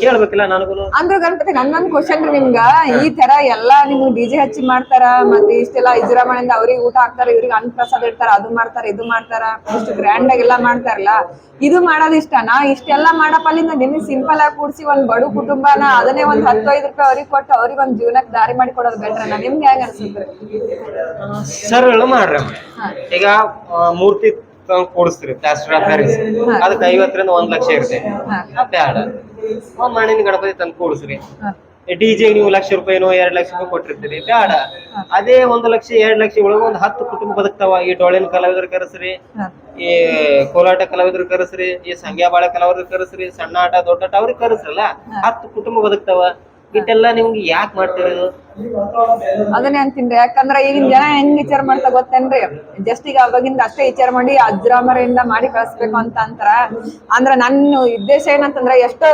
ಕೇಳ್ಬೇಕಿಲ್ಲ ನನಗೂ ಅಂದ್ರೆ ಗಣಪತಿ ನನ್ನೊಂದ್ ಕ್ವಶನ್ ರೀ ನಿಮ್ಗ. ಈ ತರ ಎಲ್ಲಾ ನಿಮ್ಗ್ ಡಿಜೆ ಹಚ್ಚಿ ಮಾಡ್ತಾರ? ಮತ್ತೆ ಇಷ್ಟೆಲ್ಲ ವಿಜೃಂಭಣೆಯಿಂದ ಅವ್ರಿಗೆ ಊಟ ಹಾಕ್ತಾರ? ಇವ್ರಿಗೆ ಅನ್ನ ಪ್ರಸಾದ ಇಡ್ತಾರ? ಅದು ಮಾಡ್ತಾರ? ಇದು ಮಾಡ್ತಾರ? ಇಷ್ಟು ಗ್ರ್ಯಾಂಡ್ ಆಗಿ ಎಲ್ಲಾ ಮಾಡ್ತಾರಲ್ಲ. ಇದು ಮಾಡೋದ್ ಇಷ್ಟನಾ ಇಷ್ಟೆಲ್ಲಾ ಮಾಡಪ್ಪಲ್ಲಿಂದ ನಿಮಗೆ ಸಿಂಪಲ್ ಆಗಿ ಕೂಡ್ಸಿ ಒಂದ್ ಬಡು ಕುಟುಂಬನ ಅದನ್ನೇ ಒಂದ್ ಹತ್ತು ಐದು ರೂಪಾಯಿ ಅವ್ರಿಗೆ ಕೊಟ್ಟು ಅವ್ರಿಗೆ ಒಂದ್ ಜೀವನಕ್ಕೆ ದಾರಿ ಮಾಡಿ ಕೊಡೋದು ಬೆಟ್ರನ ನಿಮ್ಗೆ ಹೇಗೆ ಅನ್ಸುತ್ತೆ? ಸರ್ ಮಾಡ್ರಿ. ಈಗ ಮೂರ್ತಿ ತಂದ್ ಕೂಡಿಸ್ತೀರಿ. ಪ್ಲಾಸ್ಟರ್ ಆಫ್ ಪ್ಯಾರಿಸ್ ಅದಕ್ಕೆ ಐವತ್ತರಿಂದ ಒಂದ್ ಲಕ್ಷ ಇರುತ್ತೆ. ಬ್ಯಾಡ. ಒಂದ್ ಮಣ್ಣಿನ ಗಣಪತಿ ತಂದು ಕೂಡಿಸ್ರಿ. ಡಿಜೆ ನೀವು ಲಕ್ಷ ರೂಪಾಯಿನೋ ಎರಡ್ ಲಕ್ಷ ರೂಪಾಯಿ ಕೊಟ್ಟಿರ್ತೀರಿ. ಬೇಡ ಅದೇ ಒಂದ್ ಲಕ್ಷ ಎರಡ್ ಲಕ್ಷ ಒಳಗ ಒಂದ್ ಹತ್ತು ಕುಟುಂಬ ಬದುಕ್ತಾವ. ಈ ಡೊಳ್ಳಿನ ಕಲಾವಿದ್ರು ಕರೆಸ್ರಿ. ಈ ಕೋಲಾಟ ಕಲಾವಿದ್ರು ಕರೆಸ್ರಿ. ಈ ಸಂಗ್ಯಾ ಬಾಳ ಕಲಾವಿದ್ರು ಕರೆಸ್ರಿ. ಸಣ್ಣ ಆಟ ದೊಡ್ಡ ಆಟ ಅವ್ರಿಗೆ ಕರೆಸ್ರಲ್ಲ. ಹತ್ತು ಕುಟುಂಬ ಬದುಕ್ತಾವ. ಇಟ್ಟೆಲ್ಲ ನಿಮ್ಗೆ ಯಾಕೆ ಮಾಡ್ತಿರೋದು ಅದನ್ನೇ ಅಂತೀನ್ರಿ ಯಾಕಂದ್ರೆ ಈಗಿನ ಜನ ಹೆಂಗ್ ವಿಚಾರ ಮಾಡ್ತಾ ಗೊತ್ತೇನ್ರಿ? ಜಸ್ಟ್ ಈಗ ಅವಾಗಿಂದ ಅಷ್ಟೇ ವಿಚಾರ ಮಾಡಿ ಅಜ್ರಾಮರಿಂದ ಮಾಡಿ ಕಳಿಸ್ಬೇಕು ಅಂತ ಅಂತಾರ. ಅಂದ್ರ ನನ್ನ ಉದ್ದೇಶ ಏನಂತಂದ್ರ ಎಷ್ಟೋ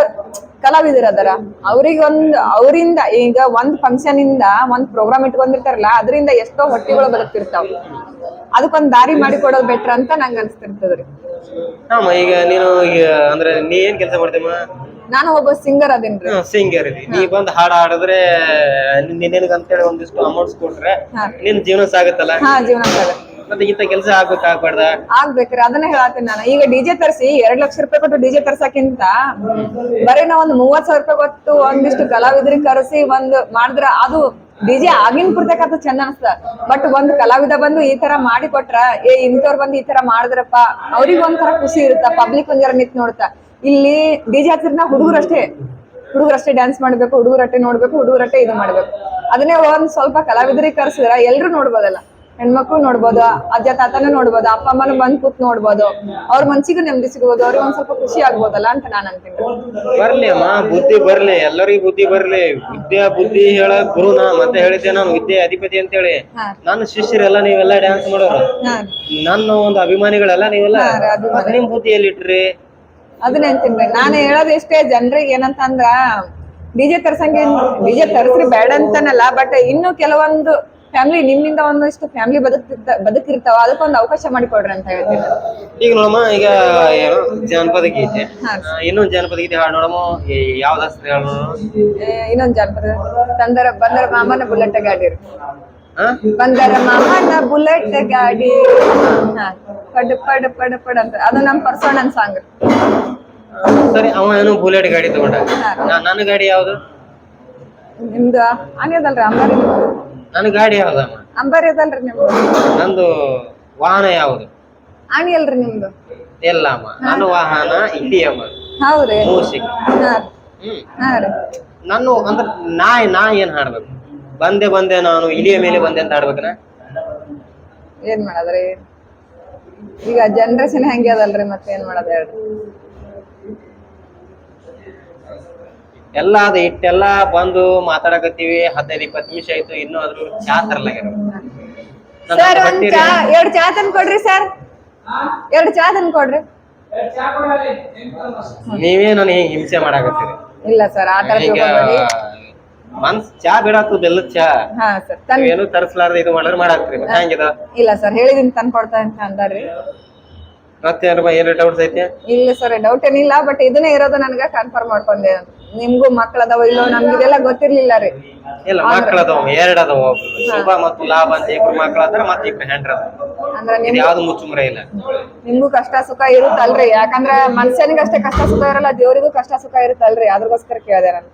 ಕಲಾವಿದರು ಅದರ. ಅವ್ರಿಗೆ ಒಂದ್ ಅವರಿಂದ ಈಗ ಒಂದ್ ಫಂಕ್ಷನ್ ಇಂದ ಒಂದ್ ಪ್ರೋಗ್ರಾಮ್ ಇಟ್ಕೊಂಡಿರ್ತಾರಲ್ಲ ಅದರಿಂದ ಎಷ್ಟೋ ಹೊಟ್ಟೆಗಳು ಬದುಕ್ತಿರ್ತಾವ. ಅದಕ್ಕೊಂದ್ ದಾರಿ ಮಾಡಿ ಕೊಡೋದು ಬೆಟ್ರ್ ಅಂತ ನಂಗೆ ಅನ್ಸ್ತಿರ್ತದ್ರಿ. ಈಗ ನೀನು ಈಗ ಅಂದ್ರೆ ನೀ ಏನ್ ಕೆಲಸ ಮಾಡ್ತೀಮ್ಮ ನಾನು ಒಬ್ಬ ಸಿಂಗರ್ ಅದೇನ್ರಿ? ಸಿಂಗರ್ ನೀ ಬಂದ್ ಹಾಡ್ ಹಾಡಿದ್ರೆ ಅಂತೇಳಿ ಒಂದಿಷ್ಟು ಅಮೌಂಟ್ಸ್ ಕೊಟ್ರೆ. ನಿನ್ ಜೀವನ ಸಾಗುತ್ತಲ್ಲ? ಹಾ ಜೀವನ ಮತ್ತೆ ಕೆಲಸ ಆಗ್ಬೇಕು ಆಗ್ಬಾರ್ದ? ಆಗ್ಬೇಕ್ರಿ ಅದನ್ನ ಹೇಳತ್ತೀನಿ ನಾನು. ಈಗ ಡಿಜೆ ತರಿಸಿ ಎರಡ್ ಲಕ್ಷ ರೂಪಾಯಿ ಕೊಟ್ಟು ಡಿಜೆ ತರ್ಸಕ್ಕಿಂತ ಬರೀ ನಾವ್ ಒಂದ್ ಮೂವತ್ ಸಾವಿರ ರೂಪಾಯಿ ಕೊಟ್ಟು ಒಂದಿಷ್ಟು ಕಲಾವಿದ್ರಿಗೆ ಕರೆಸಿ ಒಂದ್ ಮಾಡಿದ್ರ ಅದು ಡಿಜೆ ಆಗಿನ ಕುರ್ತಕ್ಕಂತ ಚಂದ ಅನ್ಸ್ತ. ಬಟ್ ಒಂದ್ ಕಲಾವಿದ ಬಂದು ಈ ತರ ಮಾಡಿ ಕೊಟ್ರ ಏ ಇಂಥವ್ರು ಬಂದು ಈ ತರ ಮಾಡಿದ್ರಪ್ಪ ಅವ್ರಿಗೆ ಒಂಥರ ಖುಷಿ ಇರುತ್ತ? ಪಬ್ಲಿಕ್ ಒಂದ್ ನಿಂತ್ ನೋಡ್ತಾ. ಇಲ್ಲಿ ಡಿಜೆ ಅಷ್ಟೇ ಹುಡುಗರಷ್ಟೇ ಹುಡುಗರಷ್ಟೇ ಡ್ಯಾನ್ಸ್ ಮಾಡ್ಬೇಕು ಹುಡುಗರಟ್ಟೆ ನೋಡ್ಬೇಕು ಹುಡುಗರಟ್ಟೆ ಇದು ಮಾಡ್ಬೇಕು. ಅದನ್ನೇ ಒಂದ್ ಸ್ವಲ್ಪ ಕಲಾವಿದರಿಗೆ ಕರ್ಸಿದ್ರ ಎಲ್ರು ನೋಡ್ಬೋದಲ್ಲ. ಹೆಣ್ಮಕ್ಳು ನೋಡ್ಬೋದು ಅಜ್ಜ ತಾತನ ನೋಡ್ಬೋದು ಅಪ್ಪ ಅಮ್ಮನ ಬಂದ್ ಕೂತ್ ನೋಡ್ಬೋದು. ಅವ್ರ ಮನ್ಸಿಗೂ ನೆಮ್ಮದಿ ಸಿಗ್ಬೋದು ಅವ್ರಿಗೆ ಒಂದ್ ಸ್ವಲ್ಪ ಖುಷಿ ಆಗ್ಬೋದಲ್ಲ ಅಂತ ನಾನು ಅಂತೀನಿ ಬರ್ಲಿ ಅಮ್ಮ ಬುದ್ಧಿ ಬರ್ಲಿ ಎಲ್ಲರಿಗೂ ಬುದ್ಧಿ ಬರ್ಲಿ. ವಿದ್ಯಾ ಬುದ್ಧಿ ಹೇಳ ಗುರು ನಾ ಮತ್ತೆ ಹೇಳಿದ್ದೆ ನಾನು ವಿದ್ಯೆ ಅಧಿಪತಿ ಅಂತ ಹೇಳಿ ನನ್ನ ಶಿಷ್ಯರೆಲ್ಲ ನೀವೆಲ್ಲ ಡ್ಯಾನ್ಸ್ ಮಾಡೋರು. ನನ್ನ ಒಂದು ಅಭಿಮಾನಿಗಳೆಲ್ಲ ನೀವೆಲ್ಲ. ನಿಮ್ ಬುದ್ಧಿಯಲ್ಲಿ ಎಲ್ಲಿಟ್ರಿ ಅದನ್ನ ಅಂತೀನಿ ನಾನು ಹೇಳೋದು ಇಷ್ಟೇ ಜನರಿಗೆ ಏನಂತ ಅಂದ್ರ ಡಿಜೆ ತರ್ಸಂಗೆ ಡಿಜೆ ತರ್ಸ್ರಿ ಬೇಡ ಅಂತನಲ್ಲ ಬಟ್ ಇನ್ನು ಕೆಲವೊಂದು ಫ್ಯಾಮಿಲಿ ನಿಮ್ಮಿಂದ ಒಂದಷ್ಟು ಫ್ಯಾಮಿಲಿ ಬದುಕಿರ್ತ ಬದುಕಿರ್ತಾವ ಅದಕ್ಕೊಂದು ಅವಕಾಶ ಮಾಡಿಕೊಡ್ರಿ ಅಂತ ಹೇಳ್ತೀನಿ. ಈಗ ನೋಡಮ್ಮ ಈಗ ಏನು ಜಾನಪದ ಗೀತೆ. ಇನ್ನೊಂದು ಜನಪದ ಗೀತೆ ಹಾಡು ನೋಡಮ್ಮ ಯಾವ್ದು ಹೆಸ್ರು ಹೇಳು ಇನ್ನೊಂದು ಜಾನಪದ ತಂದರ ಬಂದರ ಮಾಮನ ಬುಲೆಟ್ ಗಾಡಿ ಬಂದರ ಮಾಮನ ಬುಲೆಟ್ ಗಾಡಿ. ಪಡ ಪಡ್ ಪಡ್ ಪಡ್ ಅಂತ. ಅದು ನಮ್ ಪರ್ಸೋಣನ್ ಸಾಂಗ್ ಸರಿ ಅವ ಏನು ಬುಲೆಟ್ ಗಾಡಿ ತಗೊಂಡ. ನನ್ನ ಗಾಡಿ ಯಾವುದು? ನಿಮ್ದು? ಆಗ್ಯದಲ್ರಿ ಅಂಬಾರಿ ನನ್ನ ಗಾಡಿ ಯಾವುದು ಅಂಬಾರಿ ಅದಲ್ರಿ ನಿಮ್ದು. ನಂದು ವಾಹನ ಯಾವುದು? ಆಣಿ ಅಲ್ರಿ ನಿಮ್ದು? ಎಲ್ಲ ಅಮ್ಮ. ನನ್ನ ವಾಹನ ಇಲ್ಲಿಯಮ್ಮ ಹೌದ್ರಿ. ಹೌದು ಹಾ. ಹ್ಮ್. ನನ್ನ ಅಂದ್ರೆ ನಾ ನಾ ಏನ್ ಹಾಡ್ಬೇಕು? ಬಂದೆ ಬಂದೆ ನಾನು ಇಲಿಯ ಮೇಲೆ ಬಂದೆ ಅಂತ ಆಡ್ಬೇಕನ? ಏನ್ ಮಾಡದ್ರಿ? ಈಗ ಜನರೇಷನ್ ಹೆಂಗೆ ಅದಲ್ರಿ ಮತ್ತೆ ಏನ್ ಮಾಡೋದ್ ಹೇಳ್ರಿ? ಎಲ್ಲಾ ಅದ ಇಟ್ಟೆಲ್ಲ ಬಂದು ಮಾತಾಡಕತ್ತೀವಿ ಹದಿನೈದು ಇಪ್ಪತ್ತು ನಿಮಿಷ ಆಯ್ತು ಇನ್ನೂ ಅದ್ರ ಚಾ ತರಲಾಗ್ಯಾರ. ಸರ್ ಒಂದ್ ಚಾ ಎರಡ್ ಚಾ ತಂದ್ ಕೊಡ್ರಿ ಸರ್ ಎರಡ್ ಚಾ ತಂದ್ ಕೊಡ್ರಿ. ನೀವೇ ಹಿಂಗ್ ಹಿಂಸೆ ಮಾಡಾಕತ್ತೀರಿ. ಇಲ್ಲ ಸರ್ ಆ ತರ ಈಗ ತಿಳ್ಕೊಬೇಡಿ ಮನ್ಸ್ ಚಾ ಬಿಡಾತು ಬೆಲ್ಲ ಚಾ. ಹಾ ಸರ್ ತನ್ ಏನು ತರಿಸ್ಲಾರ್ದ ಇದು ಮಾಡಿದ್ರೆ ಮಾಡಾಕ್ರಿ ಮತ್ತೆ ಹೆಂಗಿದ? ಇಲ್ಲ ಸರ್ ಹೇಳಿದೀನಿ ತಂದ್ ಕೊಡ್ತಾ ಅಂತ ಅಂದಾರ್ರಿ ಮತ್ತೆ ಏನಾರ ಏನು ಡೌಟ್ಸ್ ಐತೆ? ಇಲ್ಲ ಸರ್ ಡೌಟ್ ಏನಿಲ್ಲ ಬಟ್ ಇದನ್ನೇ ಇರೋದು ನನ್ಗ ಕನ್ಫರ್ಮ್ ಮಾಡ್ಕೊಂಡೆ. ನಿಮ್ಗೂ ಮಕ್ಕಳದವ ಇಲ್ಲೋ ನಮ್ಗೆ ಇದೆಲ್ಲ ಗೊತ್ತಿರ್ಲಿಲ್ಲ ರೀ. ಇಲ್ಲ ಮಕ್ಕಳದವ ಅದಾವ ಎರಡ್ ಅದಾವ ಶುಭ ಮತ್ತು ಲಾಭ ಅಂತ ಇಬ್ರು ಮಕ್ಕಳಾದ್ರೆ ಮತ್ತೆ ಇಬ್ರು ಹೆಂಡ್ರ ಅಂದ್ರೆ ನಿಮ್ ಯಾವ್ದು ಮುಚ್ಚುಮರೆ ಇಲ್ಲ. ನಿಮ್ಗೂ ಕಷ್ಟ ಸುಖ ಇರುತ್ತಲ್ರಿ. ಯಾಕಂದ್ರೆ ಮನುಷ್ಯನಿಗೆ ಅಷ್ಟೇ ಕಷ್ಟ ಸುಖ ಇರಲ್ಲ ದೇವರಿಗೂ ಕಷ್ಟ ಸುಖ ಇರುತ್ತಲ್ರಿ. ಅದ್ರಗೋಸ್ಕರ ಕೇಳಿದೆ ನಾನು.